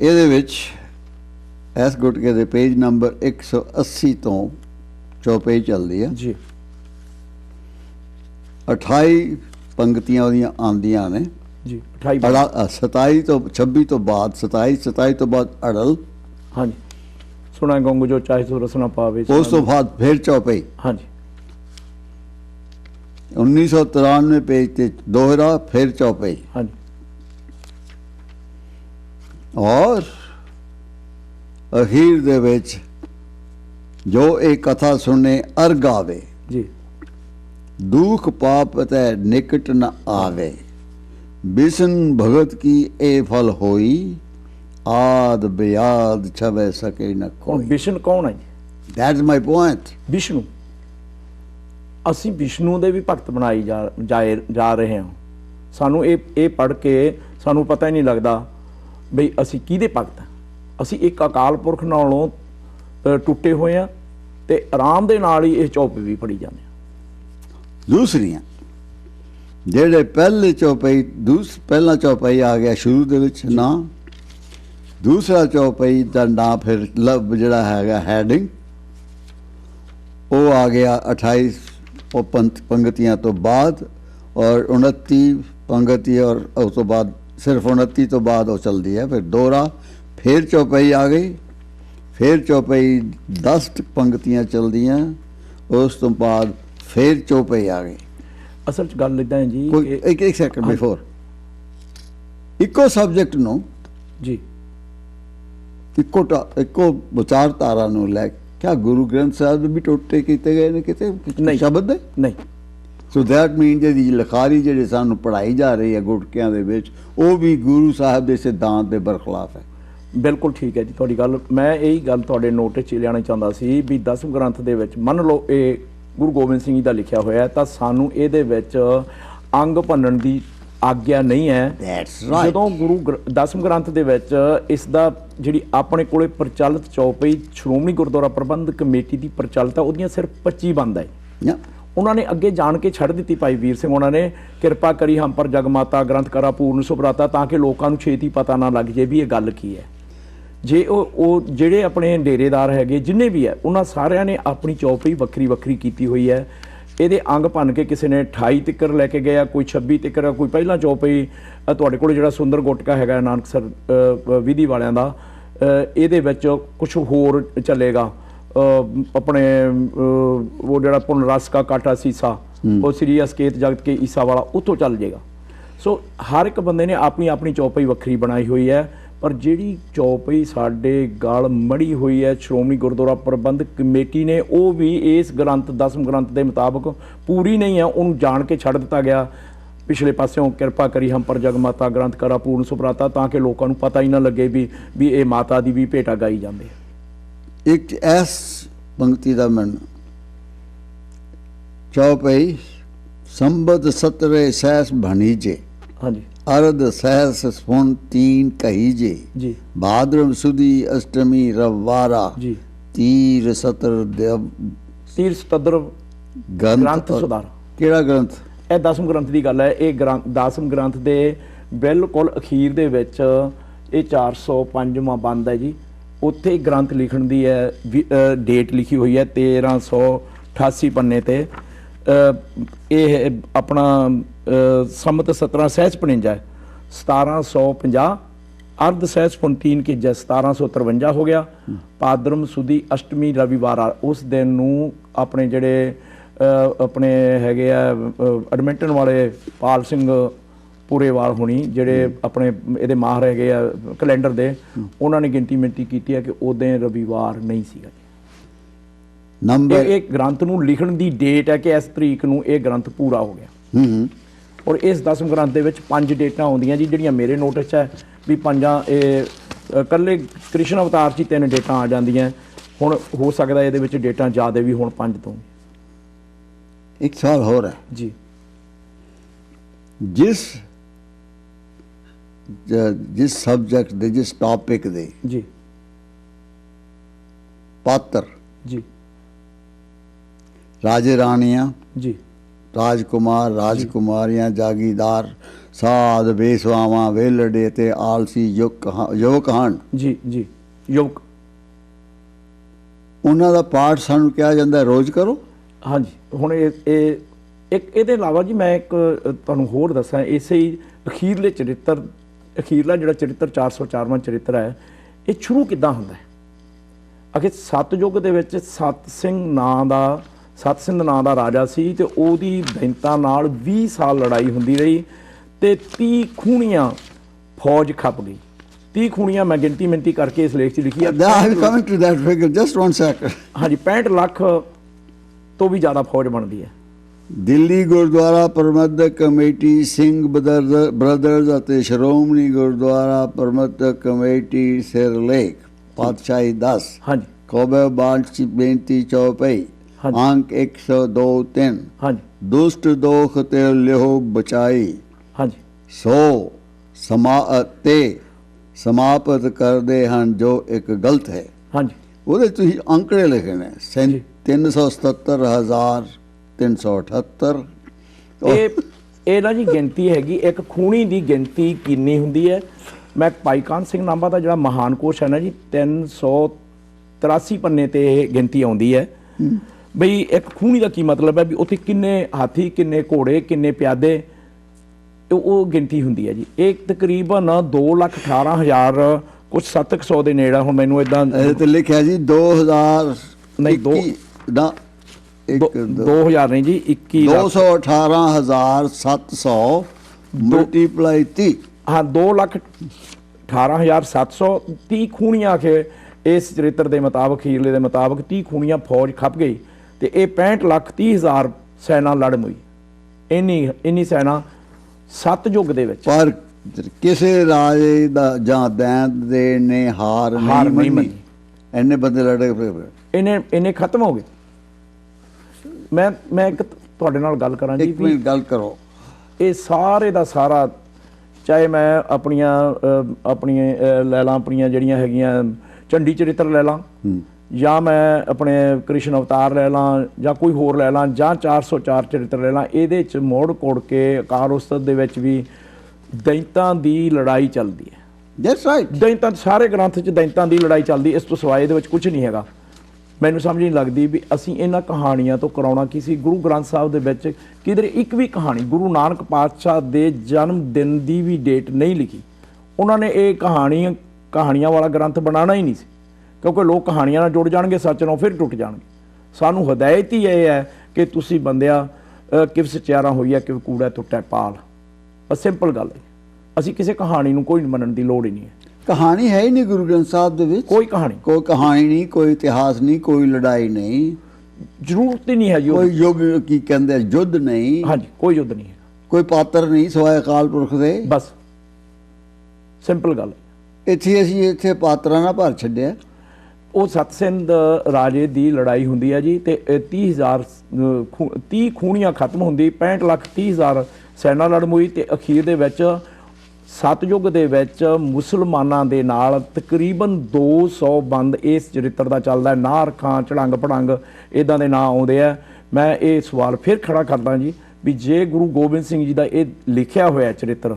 ਇਹਦੇ ਵਿੱਚ ਇਸ ਗੁਟਕੇ ਦੇ ਪੇਜ ਨੰਬਰ 180 ਤੋਂ ਚੌਪਈ ਚੱਲਦੀ ਹੈ ਜੀ। 28 ਪੰਕਤੀਆਂ ਉਹਦੀਆਂ ਆਂਦੀਆਂ ਨੇ। ਜੀ 28 ਅੜਾ ਅ, 27 ਤੋਂ 26 ਤੋਂ ਬਾਅਦ 27 27 ਤੋਂ ਬਾਅਦ ਅੜਲ। ਹਾਂਜੀ। ਸੁਣਾ ਗੰਗ ਜੋ ਚਾਹੇ ਸੋ ਰਸਨਾ ਪਾਵੇ ਉਸ ਤੋਂ ਬਾਅਦ ਫਿਰ ਚੌਪਈ। ਹਾਂਜੀ। 1993 ਪੇਜ ਤੇ ਦੋਹਰਾ ਫਿਰ ਚੌਪਈ। ਹਾਂਜੀ। ਔਰ ਅਖੀਰ ਦੇ ਵਿੱਚ ਜੋ ਇਹ ਕਥਾ ਸੁਣੇ ਅਰ ਗਾਵੇ। ਜੀ। ਦੁਖ ਪਾਪ ਤੈ ਨਿਕਟ ਨ ਆਵੇ। ਬਿਸਨ ਭਗਤ ਕੀ ਇਹ ਫਲ ਹੋਈ? ਆਦ ਬਿਆਦ ਛਵੇ ਸਕੇ ਨ ਕੋਈ। ਵਿਸ਼ਨ ਕੌਣ ਹੈ ਜੀ? ਦੈਟਸ ਮਾਈ ਪੁਆਇੰਟ ਵਿਸ਼ਨੂੰ ਅਸੀਂ ਵਿਸ਼ਨੂੰ ਦੇ ਵੀ ਭਗਤ ਬਣਾਈ ਜਾ ਰਹੇ ਹਾਂ। ਸਾਨੂੰ ਇਹ ਇਹ ਪੜ ਕੇ ਸਾਨੂੰ ਪਤਾ ਹੀ ਨਹੀਂ ਲੱਗਦਾ ਬਈ ਅਸੀਂ ਕਿਹਦੇ ਭਗਤ ਅਸੀਂ ਇੱਕ ਅਕਾਲ ਪੁਰਖ ਨਾਲੋਂ ਟੁੱਟੇ ਹੋਏ ਆ ਤੇ ਆਰਾਮ ਦੇ ਨਾਲ ਹੀ ਇਹ ਚੌਪ ਵੀ ਪੜੀ ਜਾਂਦੇ ਆ ਦੂਸਰੀਆਂ ਜਿਹੜੇ ਪਹਿਲੇ ਚੌਪਈ ਦੂਸ ਪਹਿਲਾ ਚੌਪਈ ਆ ਗਿਆ ਸ਼ੁਰੂ ਦੇ ਵਿੱਚ ਨਾ। ਦੂਸਰਾ ਚੌਪਈ ਦਾ ਨਾਂ ਫਿਰ ਲਬ ਜਿਹੜਾ ਹੈਗਾ ਹੈਡਿੰਗ। ਉਹ ਆ ਗਿਆ 28 ਉਹ ਪੰਤ ਪੰਗਤੀਆਂ ਤੋਂ ਬਾਅਦ ਔਰ 29 ਪੰਗਤੀ ਔਰ ਉਸ ਤੋਂ ਬਾਅਦ ਸਿਰਫ 29 ਤੋਂ ਬਾਅਦ ਉਹ ਚਲਦੀ ਹੈ ਫਿਰ ਦੋਹਰਾ ਫਿਰ ਚੌਪਈ ਆ ਗਈ। ਫਿਰ ਚੌਪਈ 10 ਪੰਗਤੀਆਂ ਚਲਦੀਆਂ ਉਸ ਤੋਂ ਬਾਅਦ ਫਿਰ ਚੌਪਈ ਆ ਗਈ। ਅਸਲ 'ਚ ਗੱਲ ਇਦਾਂ ਹੈ ਜੀ ਕਿ ਇੱਕ ਇੱਕ ਸੈਕਿੰਡ ਬਿਫੋਰ ਇੱਕੋ ਸਬਜੈਕਟ ਨੂੰ ਜੀ। ਇੱਕੋ ਟਾ- ਇੱਕੋ ਵਿਚਾਰਧਾਰਾ ਨੂੰ ਲੈ ਕਿਆ ਗੁਰੂ ਗ੍ਰੰਥ ਸਾਹਿਬ ਵੀ ਟੋਟੇ ਕੀਤੇ ਗਏ ਨੇ ਕਿਤੇ? ਨਹੀਂ। ਸ਼ਬਦ ਦੇ? ਨਹੀਂ। ਸੋ ਦੈਟ ਮੀਨ ਜਿਹੜੀ ਲਿਖਾਰੀ ਜਿਹੜੇ ਸਾਨੂੰ ਪੜਾਈ ਜਾ ਰਹੀ ਹੈ ਗੁਟਕਿਆਂ ਦੇ ਵਿੱਚ ਉਹ ਵੀ ਗੁਰੂ ਸਾਹਿਬ ਦੇ ਸਿਧਾਂਤ ਦੇ ਬਰਖਲਾਫ ਹੈ। ਬਿਲਕੁਲ ਠੀਕ ਹੈ ਜੀ ਤੁਹਾਡੀ ਗੱਲ ਮੈਂ ਇਹੀ ਗੱਲ ਤੁਹਾਡੇ ਨੋਟਿਸ 'ਚ ਲਿਆਉਣਾ ਚਾਹੁੰਦਾ ਸੀ ਵੀ ਦਸਮ ਗ੍ਰੰਥ ਦੇ ਵਿੱਚ ਮੰਨ ਲਓ ਇਹ ਗੁਰੂ ਗੋਬਿੰਦ ਸਿੰਘ ਜੀ ਦਾ ਲਿਖਿਆ ਹੋਇਆ ਹੈ ਤਾਂ ਸਾਨੂੰ ਇਹਦੇ ਵਿੱਚ ਅੰਗ ਭੰਨਣ ਦੀ ਆਗਿਆ ਨਹੀਂ ਹੈ. ਜਦੋਂ ਗੁਰੂ ਦਸਮ ਗ੍ਰੰਥ ਦੇ ਵਿੱਚ ਇਸ ਦਾ ਜਿਹੜੀ ਆਪਣੇ ਕੋਲੇ ਪ੍ਰਚਲਿਤ ਚੌਪਈ ਸ਼੍ਰੋਮਣੀ ਗੁਰਦੁਆਰਾ ਪ੍ਰਬੰਧਕ ਕਮੇਟੀ ਦੀ ਪ੍ਰਚਲਿਤ ਹੈ ਉਹਦੀਆਂ ਸਿਰਫ 25 ਬੰਦ ਹੈ. ਉਹਨਾਂ ਨੇ ਅੱਗੇ ਜਾਣ ਕੇ ਛੱਡ ਦਿੱਤੀ ਭਾਈ ਵੀਰ ਸਿੰਘ ਉਹਨਾਂ ਨੇ ਕਿਰਪਾ ਕਰੀ ਹਮ ਪਰ ਜਗਮਾਤਾ ਗ੍ਰੰਥ ਕਰਾ ਪੂਰਨ ਸੁਭਰਾਤਾ ਤਾਂ ਕਿ ਲੋਕਾਂ ਨੂੰ ਛੇਤੀ ਪਤਾ ਨਾ ਲੱਗ ਜੇ ਵੀ ਇਹ ਗੱਲ ਕੀ ਹੈ ਜੇ ਉਹ ਉਹ ਜਿਹੜੇ ਆਪਣੇ ਡੇਰੇਦਾਰ ਹੈਗੇ ਜਿੰਨੇ ਵੀ ਹੈ ਉਹਨਾਂ ਸਾਰਿਆਂ ਨੇ ਆਪਣੀ ਚੌਪਈ ਵੱਖਰੀ ਵੱਖਰੀ ਕੀਤੀ ਹੋਈ ਹੈ। ਇਹਦੇ ਅੰਗ ਭੰਨ ਕੇ ਕਿਸੇ ਨੇ 28 ਤਿੱਕਰ ਲੈ ਕੇ ਗਿਆ ਕੋਈ 26 ਤਿੱਕਰ ਕੋਈ ਪਹਿਲਾਂ ਚੌਪਈ ਤੁਹਾਡੇ ਕੋਲ ਜਿਹੜਾ ਸੁੰਦਰ ਗੁਟਕਾ ਹੈਗਾ ਨਾਨਕਸਰ ਅ, ਅ, ਵਿਧੀ ਵਾਲਿਆਂ ਦਾ ਇਹਦੇ ਵਿੱਚ ਕੁਝ ਹੋਰ ਚੱਲੇਗਾ। ਆਪਣੇ ਉਹ ਜਿਹੜਾ ਪੁਨ ਰਸ ਕਾ ਕਾਟਾ ਸੀਸਾ ਉਹ ਸ੍ਰੀ ਅਸਕੇਤ ਜਗਤ ਕੇ ਈਸਾ ਵਾਲਾ ਉੱਥੋਂ ਚੱਲ ਜਾਏਗਾ ਸੋ ਹਰ ਇੱਕ ਬੰਦੇ ਨੇ ਆਪਣੀ ਆਪਣੀ ਚੌਪਈ ਵੱਖਰੀ ਬਣਾਈ ਹੋਈ ਹੈ। ਪਰ ਜਿਹੜੀ ਚੌਪਈ ਸਾਡੇ ਗਲ ਮੜੀ ਹੋਈ ਹੈ ਸ਼੍ਰੋਮਣੀ ਗੁਰਦੁਆਰਾ ਪ੍ਰਬੰਧਕ ਕਮੇਟੀ ਨੇ ਉਹ ਵੀ ਇਸ ਗ੍ਰੰਥ ਦਸਮ ਗ੍ਰੰਥ ਦੇ ਮੁਤਾਬਕ ਪੂਰੀ ਨਹੀਂ ਹੈ ਉਹਨੂੰ ਜਾਣ ਕੇ ਛੱਡ ਦਿੱਤਾ ਗਿਆ। ਪਿਛਲੇ ਪਾਸਿਓਂ ਕਿਰਪਾ ਕਰੀ ਹਮ ਪਰ ਜਗਮਾਤਾ ਗ੍ਰੰਥ ਕਰਾ ਪੂਰਨ ਸੁਪਰਾਤਾ ਤਾਂ ਕਿ ਲੋਕਾਂ ਨੂੰ ਪਤਾ ਹੀ ਨਾ ਲੱਗੇ ਵੀ ਵੀ ਇਹ ਮਾਤਾ ਦੀ ਵੀ ਭੇਟਾ ਗਾਈ ਜਾਂਦੇ ਆ ਇੱਕ ਐਸ ਪੰਕਤੀ ਦਾ ਮਨ ਚੌਪਈ ਸੰਬਦ ਸਤਰੇ ਸੈਸ ਭਣੀਜੇ। ਹਾਂਜੀ। ਸਪੁਨ ਤੀਨ ਕਹੀਜੇ ਜੀ। ਭਾਦਰਮ ਸੁਦੀ ਅਸ਼ਟਮੀ ਰਵਾਰਾ ਜੀ। ਤੀਰ ਸਤਰ ਦੇਵ ਤੀਰ ਸਤਦਰ ਗ੍ਰੰਥ ਗ੍ਰੰਥ ਔਰ- ਸੁਧਾਰ। ਕਿਹੜਾ ਗ੍ਰੰਥ? ਇਹ ਦਸਮ ਗ੍ਰੰਥ ਦੀ ਗੱਲ ਹੈ। ਇਹ ਗ੍ਰੰਥ ਦਸਮ ਗ੍ਰੰਥ ਦੇ ਬਿਲਕੁਲ ਅਖੀਰ ਦੇ ਵਿੱਚ ਇਹ 405ਵਾਂ ਬੰਦ ਹੈ ਜੀ। ਉੱਥੇ ਗ੍ਰੰਥ ਲਿਖਣ ਦੀ ਹੈ ਡੇਟ ਲਿਖੀ ਹੋਈ ਹੈ 1388 ਪੰਨੇ ਤੇ। ਇਹ ਆਪਣਾ ਸੰਮਤ 17 ਸਹਿਜ 55 ਹੈ। 1750 ਅਰਧ ਸਹਿਜ 15 ਕੀ ਜੈ 1753 ਹੋ ਗਿਆ। ਪਾਦਰਮ ਸੁਦੀ ਅਸ਼ਟਮੀ ਰਵੀਵਾਰ ਆ। ਉਸ ਦਿਨ ਨੂੰ ਆਪਣੇ ਜਿਹੜੇ ਆਪਣੇ ਹੈਗੇ ਆ ਐਡਮਿੰਟਨ ਵਾਲੇ ਪਾਲ ਸਿੰਘ ਪੂਰੇਵਾਲ ਹੁਣੀ ਜਿਹੜੇ ਆਪਣੇ ਇਹਦੇ ਮਾਹਰ ਹੈਗੇ ਆ ਕੈਲੰਡਰ ਦੇ ਉਹਨਾਂ ਨੇ ਗਿਣਤੀ ਮਿੰਤੀ ਕੀਤੀ ਹੈ ਕਿ ਉਦੋਂ ਰਵੀਵਾਰ ਨਹੀਂ ਸੀਗਾ। ਨੰਬਰ ਇਹ ਗ੍ਰੰਥ ਨੂੰ ਲਿਖਣ ਦੀ ਡੇਟ ਹੈ ਕਿ ਇਸ ਤਰੀਕ ਨੂੰ ਇਹ ਗ੍ਰੰਥ ਪੂਰਾ ਹੋ ਗਿਆ। ਹੂੰ ਹੂੰ। ਔਰ ਇਸ ਦਸਮ ਗ੍ਰੰਥ ਦੇ ਵਿੱਚ ਪੰਜ ਡੇਟਾਂ ਆਉਂਦੀਆਂ ਜੀ ਜਿਹੜੀਆਂ ਮੇਰੇ ਨੋਟਿਸ 'ਚ ਹੈ ਵੀ ਪੰਜਾਂ ਇਹ ਇਕੱਲੇ ਕ੍ਰਿਸ਼ਨ ਅਵਤਾਰ 'ਚ ਤਿੰਨ ਡੇਟਾਂ ਆ ਜਾਂਦੀਆਂ। ਹੁਣ ਹੋ ਸਕਦਾ ਇਹਦੇ ਵਿੱਚ ਡੇਟਾਂ ਜ਼ਿਆਦਾ ਵੀ ਹੁਣ ਪੰਜ ਤੋਂ। ਇੱਕ ਸਵਾਲ ਹੋਰ ਹੈ। ਜੀ। ਜਿਸ ਜਿਸ ਸਬਜੈਕਟ ਦੇ ਜਿਸ ਟੌਪਿਕ ਦੇ ਜੀ। ਪਾਤਰ ਜੀ। ਰਾਜੇ ਰਾਣੀਆਂ ਜੀ। ਰਾਜਕੁਮਾਰ ਰਾਜਕੁਮਾਰੀਆਂ ਜਾਗੀਦਾਰ ਸਾਧ ਬੇਸਵਾਵਾਂ ਵੇਲੜੇ ਤੇ ਆਲਸੀ ਯੁਵਕ ਹਨ। ਜੀ ਜੀ ਯੁਵਕ ਉਹਨਾਂ ਦਾ ਪਾਠ ਸਾਨੂੰ ਕਿਹਾ ਜਾਂਦਾ ਰੋਜ਼ ਕਰੋ। ਹਾਂਜੀ ਹੁਣ ਇਹ ਇਹ ਇੱਕ ਇਹਦੇ ਇਲਾਵਾ ਜੀ ਮੈਂ ਇੱਕ ਤੁਹਾਨੂੰ ਹੋਰ ਦੱਸਾਂ ਇਸੇ ਹੀ ਅਖੀਰਲੇ ਚਰਿੱਤਰ ਅਖੀਰਲਾ ਜਿਹੜਾ ਚਰਿੱਤਰ 404ਵਾਂ ਚਰਿੱਤਰ ਹੈ ਇਹ ਸ਼ੁਰੂ ਕਿੱਦਾਂ ਹੁੰਦਾ ਹੈ? ਅਖੇ ਸਤਯੁਗ ਦੇ ਵਿੱਚ ਸਤ ਸਿੰਘ ਨਾਂ ਦਾ ਸਤ ਸਿੰਘ ਨਾਂ ਦਾ ਰਾਜਾ ਸੀ ਤੇ ਉਹਦੀ ਦੈਂਤਾਂ ਨਾਲ 20 ਸਾਲ ਲੜਾਈ ਹੁੰਦੀ ਰਹੀ ਤੇ 30 ਖੂਣੀਆਂ ਫੌਜ ਖੱਪ ਗਈ। 30 ਖੂਣੀਆਂ ਮੈਂ ਗਿਣਤੀ ਮਿੰਤੀ ਕਰਕੇ ਇਸ ਲੇਖ 'ਚ ਲਿਖੀ second. ਹਾਂਜੀ 65 ਲੱਖ ਤੋਂ ਵੀ ਜ਼ਿਆਦਾ ਫੌਜ ਬਣਦੀ ਹੈ। ਦਿੱਲੀ ਗੁਰਦੁਆਰਾ ਪ੍ਰਬੰਧਕ ਕਮੇਟੀ ਸਿੰਘ ਬ੍ਰਦਰਜ਼ ਅਤੇ ਸ਼੍ਰੋਮਣੀ ਗੁਰਦੁਆਰਾ ਪ੍ਰਬੰਧਕ ਕਮੇਟੀ ਸਿਰਲੇਖ ਪਾਤਸ਼ਾਹੀ 10 ਹਾਂਜੀ। ਕੋਬੇ ਬਾਂਚ ਬੇਨਤੀ ਚੌਪਈ। ਅੰਕ 102 3 ਹਾਂਜੀ। ਦੁਸ਼ਟ ਦੋਖ ਤੇ ਲਿਓ ਬਚਾਈ। ਹਾਂਜੀ। ਸੋ ਸਮਾ ਤੇ ਸਮਾਪਤ ਕਰਦੇ ਹਨ ਜੋ ਇੱਕ ਗਲਤ ਹੈ। ਹਾਂਜੀ। ਉਹਦੇ ਤੁਸੀਂ ਅੰਕੜੇ ਲਿਖੇ ਨੇ। ਸੈਂ- 377378 ਇਹ ਇਹ ਨਾ ਜੀ ਗਿਣਤੀ ਹੈਗੀ। ਇੱਕ ਖੂਣੀ ਦੀ ਗਿਣਤੀ ਕਿੰਨੀ ਹੁੰਦੀ ਹੈ? ਮੈਂ ਭਾਈ ਕਾਨ ਸਿੰਘ ਨਾਭਾ ਦਾ ਜਿਹੜਾ ਮਹਾਨ ਕੋਸ਼ ਹੈ ਨਾ ਜੀ 383 ਪੰਨੇ ਤੇ ਇਹ ਗਿਣਤੀ ਆਉਂਦੀ ਹੈ। ਬਈ ਇੱਕ ਖੂਣੀ ਦਾ ਕੀ ਮਤਲਬ ਹੈ ਵੀ ਉੱਥੇ ਕਿੰਨੇ ਹਾਥੀ ਕਿੰਨੇ ਘੋੜੇ ਕਿੰਨੇ ਪਿਆਦੇ? ਉਹ- ਗਿਣਤੀ ਹੁੰਦੀ ਹੈ ਜੀ। ਇਹ ਤਕਰੀਬਨ 218000 ਕੁਝ 700 ਦੇ ਨੇੜੇ ਹੁਣ ਮੈਨੂੰ ਇਦਾਂ ਤੇ ਲਿਖਿਆ ਜੀ 2000 ਨਹੀਂ, ਦੋ- ਨਾ ਇੱਕ 2000 ਨਹੀਂ ਜੀ 21 ਲੱਖ। 218700 ਮਲਟੀਪਲਾਈ 30 ਹਾਂ 2 ਲੱਖ 18700 30 ਖੂਣੀਆਂ ਆਖੇ ਇਸ ਚਰਿੱਤਰ ਦੇ ਮੁਤਾਬਕ ਹੀਰਲੇ ਦੇ ਮੁਤਾਬਕ 30 ਖੂਣੀਆਂ ਫੌਜ ਖੱਪ ਗਈ। ਤੇ ਇਹ 65 ਲੱਖ 30 ਹਜ਼ਾਰ ਸੈਨਾ ਲੜ ਹੋਈ ਇੰਨੀ ਇੰਨੀ ਸੈਨਾ ਸੱਤ ਯੁੱਗ ਦੇ ਵਿੱਚ। ਪਰ ਕਿਸੇ ਰਾਜੇ ਦਾ ਜਾਂ ਦੈਂਤ ਦੇ ਨੇ ਹਾਰ ਨਹੀਂ ਮੰਨੀ। ਐਨੇ ਬੰਦੇ ਲੜੇ ਇਹਨੇ ਇਹਨੇ ਖਤਮ ਹੋ ਗਏ। ਮੈਂ ਮੈਂ ਇੱਕ ਤੁਹਾਡੇ ਨਾਲ ਗੱਲ ਕਰਾਂ ਜੀ ਇੱਕ ਮਿੰਟ ਗੱਲ ਕਰੋ। ਇਹ ਸਾਰੇ ਦਾ ਸਾਰਾ ਚਾਹੇ ਮੈਂ ਆਪਣੀਆਂ ਆਪਣੀਆਂ ਅਹ, ਲੈ ਲਾਂ ਆਪਣੀਆਂ ਜਿਹੜੀਆਂ ਹੈਗੀਆਂ ਚੰਡੀ ਚਰਿੱਤਰ ਲੈ ਲਾਂ। ਜਾਂ ਮੈਂ ਆਪਣੇ ਕ੍ਰਿਸ਼ਨ ਅਵਤਾਰ ਲੈ ਲਾਂ ਜਾਂ ਕੋਈ ਹੋਰ ਲੈ ਲਾਂ ਜਾਂ 404 ਚਰਿੱਤਰ ਲੈ ਲਾਂ ਇਹਦੇ ਚ ਮੋੜ ਕੋੜ ਕੇ ਅਕਾਰ ਉਸਤਤ ਦੇ ਵਿੱਚ ਵੀ ਦੈਂਤਾਂ ਦੀ ਲੜਾਈ ਚੱਲਦੀ ਹੈ। ਦੈਟਸ ਰਾਈਟ ਦੈਂਤਾਂ ਸਾਰੇ ਗ੍ਰੰਥ 'ਚ ਦੈਂਤਾਂ ਦੀ ਲੜਾਈ ਚੱਲਦੀ ਇਸ ਤੋਂ ਸਿਵਾਏ ਇਹਦੇ ਵਿੱਚ ਕੁਝ ਨਹੀਂ ਹੈਗਾ। ਮੈਨੂੰ ਸਮਝ ਨਹੀਂ ਲੱਗਦੀ ਵੀ ਅਸੀਂ ਇਹਨਾਂ ਕਹਾਣੀਆਂ ਤੋਂ ਕਰਾਉਣਾ ਕੀ ਸੀ? ਗੁਰੂ ਗ੍ਰੰਥ ਸਾਹਿਬ ਦੇ ਵਿੱਚ ਕਿਧਰੇ ਇੱਕ ਵੀ ਕਹਾਣੀ ਗੁਰੂ ਨਾਨਕ ਪਾਤਸ਼ਾਹ ਦੇ ਜਨਮ ਦਿਨ ਦੀ ਵੀ ਡੇਟ ਨਹੀਂ ਲਿਖੀ। ਉਹਨਾਂ ਨੇ ਇਹ ਕਹਾਣੀ ਕਹਾਣੀਆਂ ਵਾਲਾ ਗ੍ਰੰਥ ਬਣਾਉਣਾ ਹੀ ਨਹੀਂ ਸੀ। ਕਿਉਂਕਿ ਲੋਕ ਕਹਾਣੀਆਂ ਨਾਲ ਜੁੜ ਜਾਣਗੇ ਸੱਚ ਨਾਲ ਫਿਰ ਟੁੱਟ ਜਾਣਗੇ। ਸਾਨੂੰ ਹਦਾਇਤ ਹੀ ਇਹ ਹੈ ਕਿ ਤੁਸੀਂ ਬੰਦਿਆ ਕਿਵ ਸਚਿਆਰਾ ਹੋਈਆ ਕਿਵ ਕੂੜਾ ਟੁੱਟੈ ਪਾਲ। ਬਸ ਸਿੰਪਲ ਗੱਲ ਹੈ। ਅਸੀਂ ਕਿਸੇ ਕਹਾਣੀ ਨੂੰ ਕੋਈ ਮੰਨਣ ਦੀ ਲੋੜ ਹੀ ਨਹੀਂ ਹੈ। ਕਹਾਣੀ ਹੈ ਹੀ ਨਹੀਂ ਗੁਰੂ ਗ੍ਰੰਥ ਸਾਹਿਬ ਦੇ ਵਿੱਚ। ਕੋਈ ਕਹਾਣੀ ਕੋਈ ਕਹਾਣੀ ਨਹੀਂ ਕੋਈ ਇਤਿਹਾਸ ਨਹੀਂ ਕੋਈ ਲੜਾਈ ਨਹੀਂ। ਜ਼ਰੂਰਤ ਹੀ ਨਹੀਂ ਹੈ ਜੀ ਕੋਈ। ਯੁੱਗ ਕੀ ਕਹਿੰਦੇ ਯੁੱਧ ਨਹੀਂ। ਹਾਂਜੀ ਕੋਈ ਯੁੱਧ ਨਹੀਂ ਹੈ। ਕੋਈ ਪਾਤਰ ਨਹੀਂ ਸਿਵਾਏ ਅਕਾਲ ਪੁਰਖ ਦੇ। ਬਸ। ਸਿੰਪਲ ਗੱਲ ਹੈ। ਇੱਥੇ ਅਸੀਂ ਇੱਥੇ ਪਾਤਰਾਂ ਨਾਲ ਭਰ ਛੱਡਿਆ। ਉਹ ਸਤਸਿੰਧ ਰਾਜੇ ਦੀ ਲੜਾਈ ਹੁੰਦੀ ਹੈ ਜੀ ਤੇ ਇਹ 30000 ਖੂ- 30 ਖੂਣੀਆਂ ਖਤਮ ਹੁੰਦੀ 65 ਲੱਖ 30000 ਸੈਨਾ ਲੜਮ ਹੋਈ ਤੇ ਅਖੀਰ ਦੇ ਵਿੱਚ ਸਤਯੁਗ ਦੇ ਵਿੱਚ ਮੁਸਲਮਾਨਾਂ ਦੇ ਨਾਲ ਤਕਰੀਬਨ 200 ਬੰਦ ਇਸ ਚਰਿੱਤਰ ਦਾ ਚੱਲਦਾ ਹੈ। ਨਾਰ, ਖਾਂ ਚੜੰਗ ਪੜੰਗ ਇਦਾਂ ਦੇ ਨਾਂ ਆਉਂਦੇ ਆ। ਮੈਂ ਇਹ ਸਵਾਲ ਫਿਰ ਖੜਾ ਕਰਦਾ ਜੀ ਵੀ ਜੇ ਗੁਰੂ ਗੋਬਿੰਦ ਸਿੰਘ ਜੀ ਦਾ ਇਹ ਲਿਖਿਆ ਹੋਇਆ ਚਰਿੱਤਰ,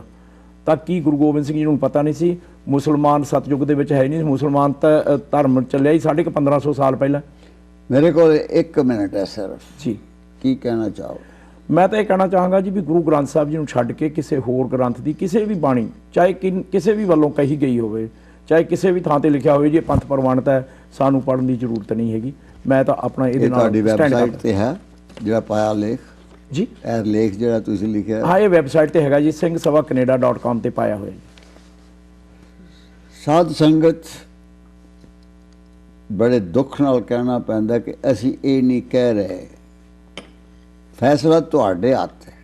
ਤਾਂ ਕੀ ਗੁਰੂ ਗੋਬਿੰਦ ਸਿੰਘ ਜੀ ਨੂੰ ਪਤਾ ਨਹੀਂ ਸੀ? ਮੁਸਲਮਾਨ ਸਤਯੁਗ ਦੇ ਵਿੱਚ ਹੈ ਨਹੀਂ ਮੁਸਲਮਾਨ ਤਾਂ ਧਰਮ ਚੱਲਿਆ ਹੀ ਸਾਢੇ ਕੁ 1500 ਸਾਲ ਪਹਿਲਾਂ। ਮੇਰੇ ਕੋਲ 1 ਮਿੰਟ ਹੈ ਸਿਰਫ। ਜੀ। ਕੀ ਕਹਿਣਾ ਚਾਹੋ ਮੈਂ ਤਾਂ ਇਹ ਕਹਿਣਾ ਚਾਹਾਂਗਾ ਜੀ ਵੀ ਗੁਰੂ ਗ੍ਰੰਥ ਸਾਹਿਬ ਜੀ ਨੂੰ ਛੱਡ ਕੇ ਕਿਸੇ ਹੋਰ ਗ੍ਰੰਥ ਦੀ ਕਿਸੇ ਵੀ ਬਾਣੀ ਚਾਹੇ ਕਿਸੇ ਵੀ ਵੱਲੋਂ ਕਹੀ ਗਈ ਹੋਵੇ ਚਾਹੇ ਕਿਸੇ ਵੀ ਥਾਂ ਤੇ ਲਿਖਿਆ ਹੋਵੇ ਜੀ ਇਹ ਪੰਥ ਪ੍ਰਵਾਨਿਤ ਹੈ ਸਾਨੂੰ ਪੜ੍ਹਨ ਦੀ ਜ਼ਰੂਰਤ ਨਹੀਂ ਹੈਗੀ। ਮੈਂ ਤਾਂ ਆਪਣਾ ਇਹਦੇ ਇਹ ਨਾਲ ਤੁਹਾਡੀ ਵੈਬਸਾਈਟ। ਤੇ ਹੈ ਜਿਹੜਾ ਪਾਇਆ ਲੇਖ? ਜੀ। ਇਹ ਲੇਖ ਜਿਹੜਾ ਤੁਸੀਂ ਲਿਖਿਆ ਹਾਂ। ਇਹ ਵੈਬਸਾਈਟ ਤੇ ਹੈਗਾ ਜੀ singhsavaccanada.com ਤੇ ਪਾਇਆ ਹੋਇਆ ਜੀ। ਸਾਧ ਸੰਗਤ ਬੜੇ ਦੁੱਖ ਨਾਲ ਕਹਿਣਾ ਪੈਂਦਾ ਕਿ ਅਸੀਂ ਇਹ ਨਹੀਂ ਕਹਿ ਰਹੇ। ਫੈਸਲਾ ਤੁਹਾਡੇ ਹੱਥ ਹੈ।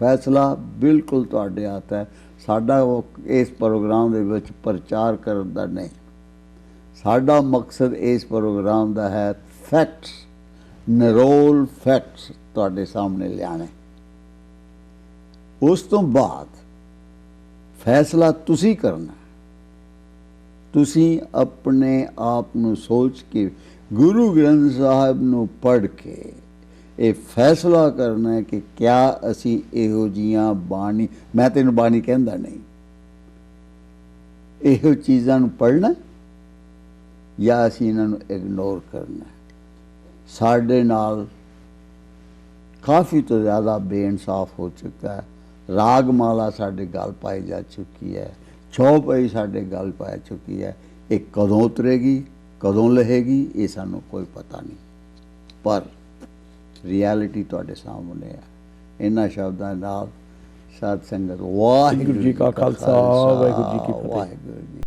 ਫੈਸਲਾ ਬਿਲਕੁਲ ਤੁਹਾਡੇ ਹੱਥ ਹੈ। ਸਾਡਾ ਉਹ ਇਸ ਪ੍ਰੋਗਰਾਮ ਦੇ ਵਿੱਚ ਪ੍ਰਚਾਰ ਕਰਨ ਦਾ ਨਹੀਂ। ਸਾਡਾ ਮਕਸਦ ਇਸ ਪ੍ਰੋਗਰਾਮ ਦਾ ਹੈ ਫੈਕਟਸ ਨਿਰੋਲ ਫੈਕਟਸ ਤੁਹਾਡੇ ਸਾਹਮਣੇ ਲਿਆਣੇ ਉਸ ਤੋਂ ਬਾਅਦ ਫੈਸਲਾ ਤੁਸੀਂ ਕਰਨਾ। ਤੁਸੀਂ ਆਪਣੇ ਆਪ ਨੂੰ ਸੋਚ ਕੇ ਗੁਰੂ ਗ੍ਰੰਥ ਸਾਹਿਬ ਨੂੰ ਪੜ੍ਹ ਕੇ ਇਹ ਫੈਸਲਾ ਕਰਨਾ ਹੈ ਕਿ ਕਿਆ ਅਸੀਂ ਇਹੋ ਜੀਆਂ ਬਾਣੀ, ਮੈਂ ਤੈਨੂੰ ਬਾਣੀ ਕਹਿੰਦਾ ਨਹੀਂ। ਇਹੋ ਚੀਜ਼ਾਂ ਨੂੰ ਪੜ੍ਹਨਾ ਜਾਂ ਅਸੀਂ ਇਹਨਾਂ ਨੂੰ ਇਗਨੋਰ ਕਰਨਾ ਸਾਡੇ ਨਾਲ ਕਾਫੀ ਤੋਂ ਜ਼ਿਆਦਾ ਬੇਇਨਸਾਫ ਹੋ ਚੁੱਕਾ ਹੈ। ਰਾਗਮਾਲਾ ਸਾਡੇ ਗਲ ਪਾਈ ਜਾ ਚੁੱਕੀ ਹੈ। ਚੌਪਈ ਸਾਡੇ ਗਲ ਪਾਈ ਚੁੱਕੀ ਹੈ? ਇਹ ਕਦੋਂ ਉਤਰੇਗੀ ਕਦੋਂ ਲਹੇਗੀ ਇਹ ਸਾਨੂੰ ਕੋਈ ਪਤਾ ਨਹੀਂ। ਪਰ ਰਿਐਲਿਟੀ ਤੁਹਾਡੇ ਸਾਹਮਣੇ ਹੈ ਇਹਨਾਂ ਸ਼ਬਦਾਂ ਨਾਲ ਸਾਧ ਸੰਗਤ ਵਾਹਿਗੁਰੂ ਜੀ ਕਾ ਖਾਲਸਾ, ਵਾਹਿਗੁਰੂ ਜੀ ਕੀ ਫਤਿਹ।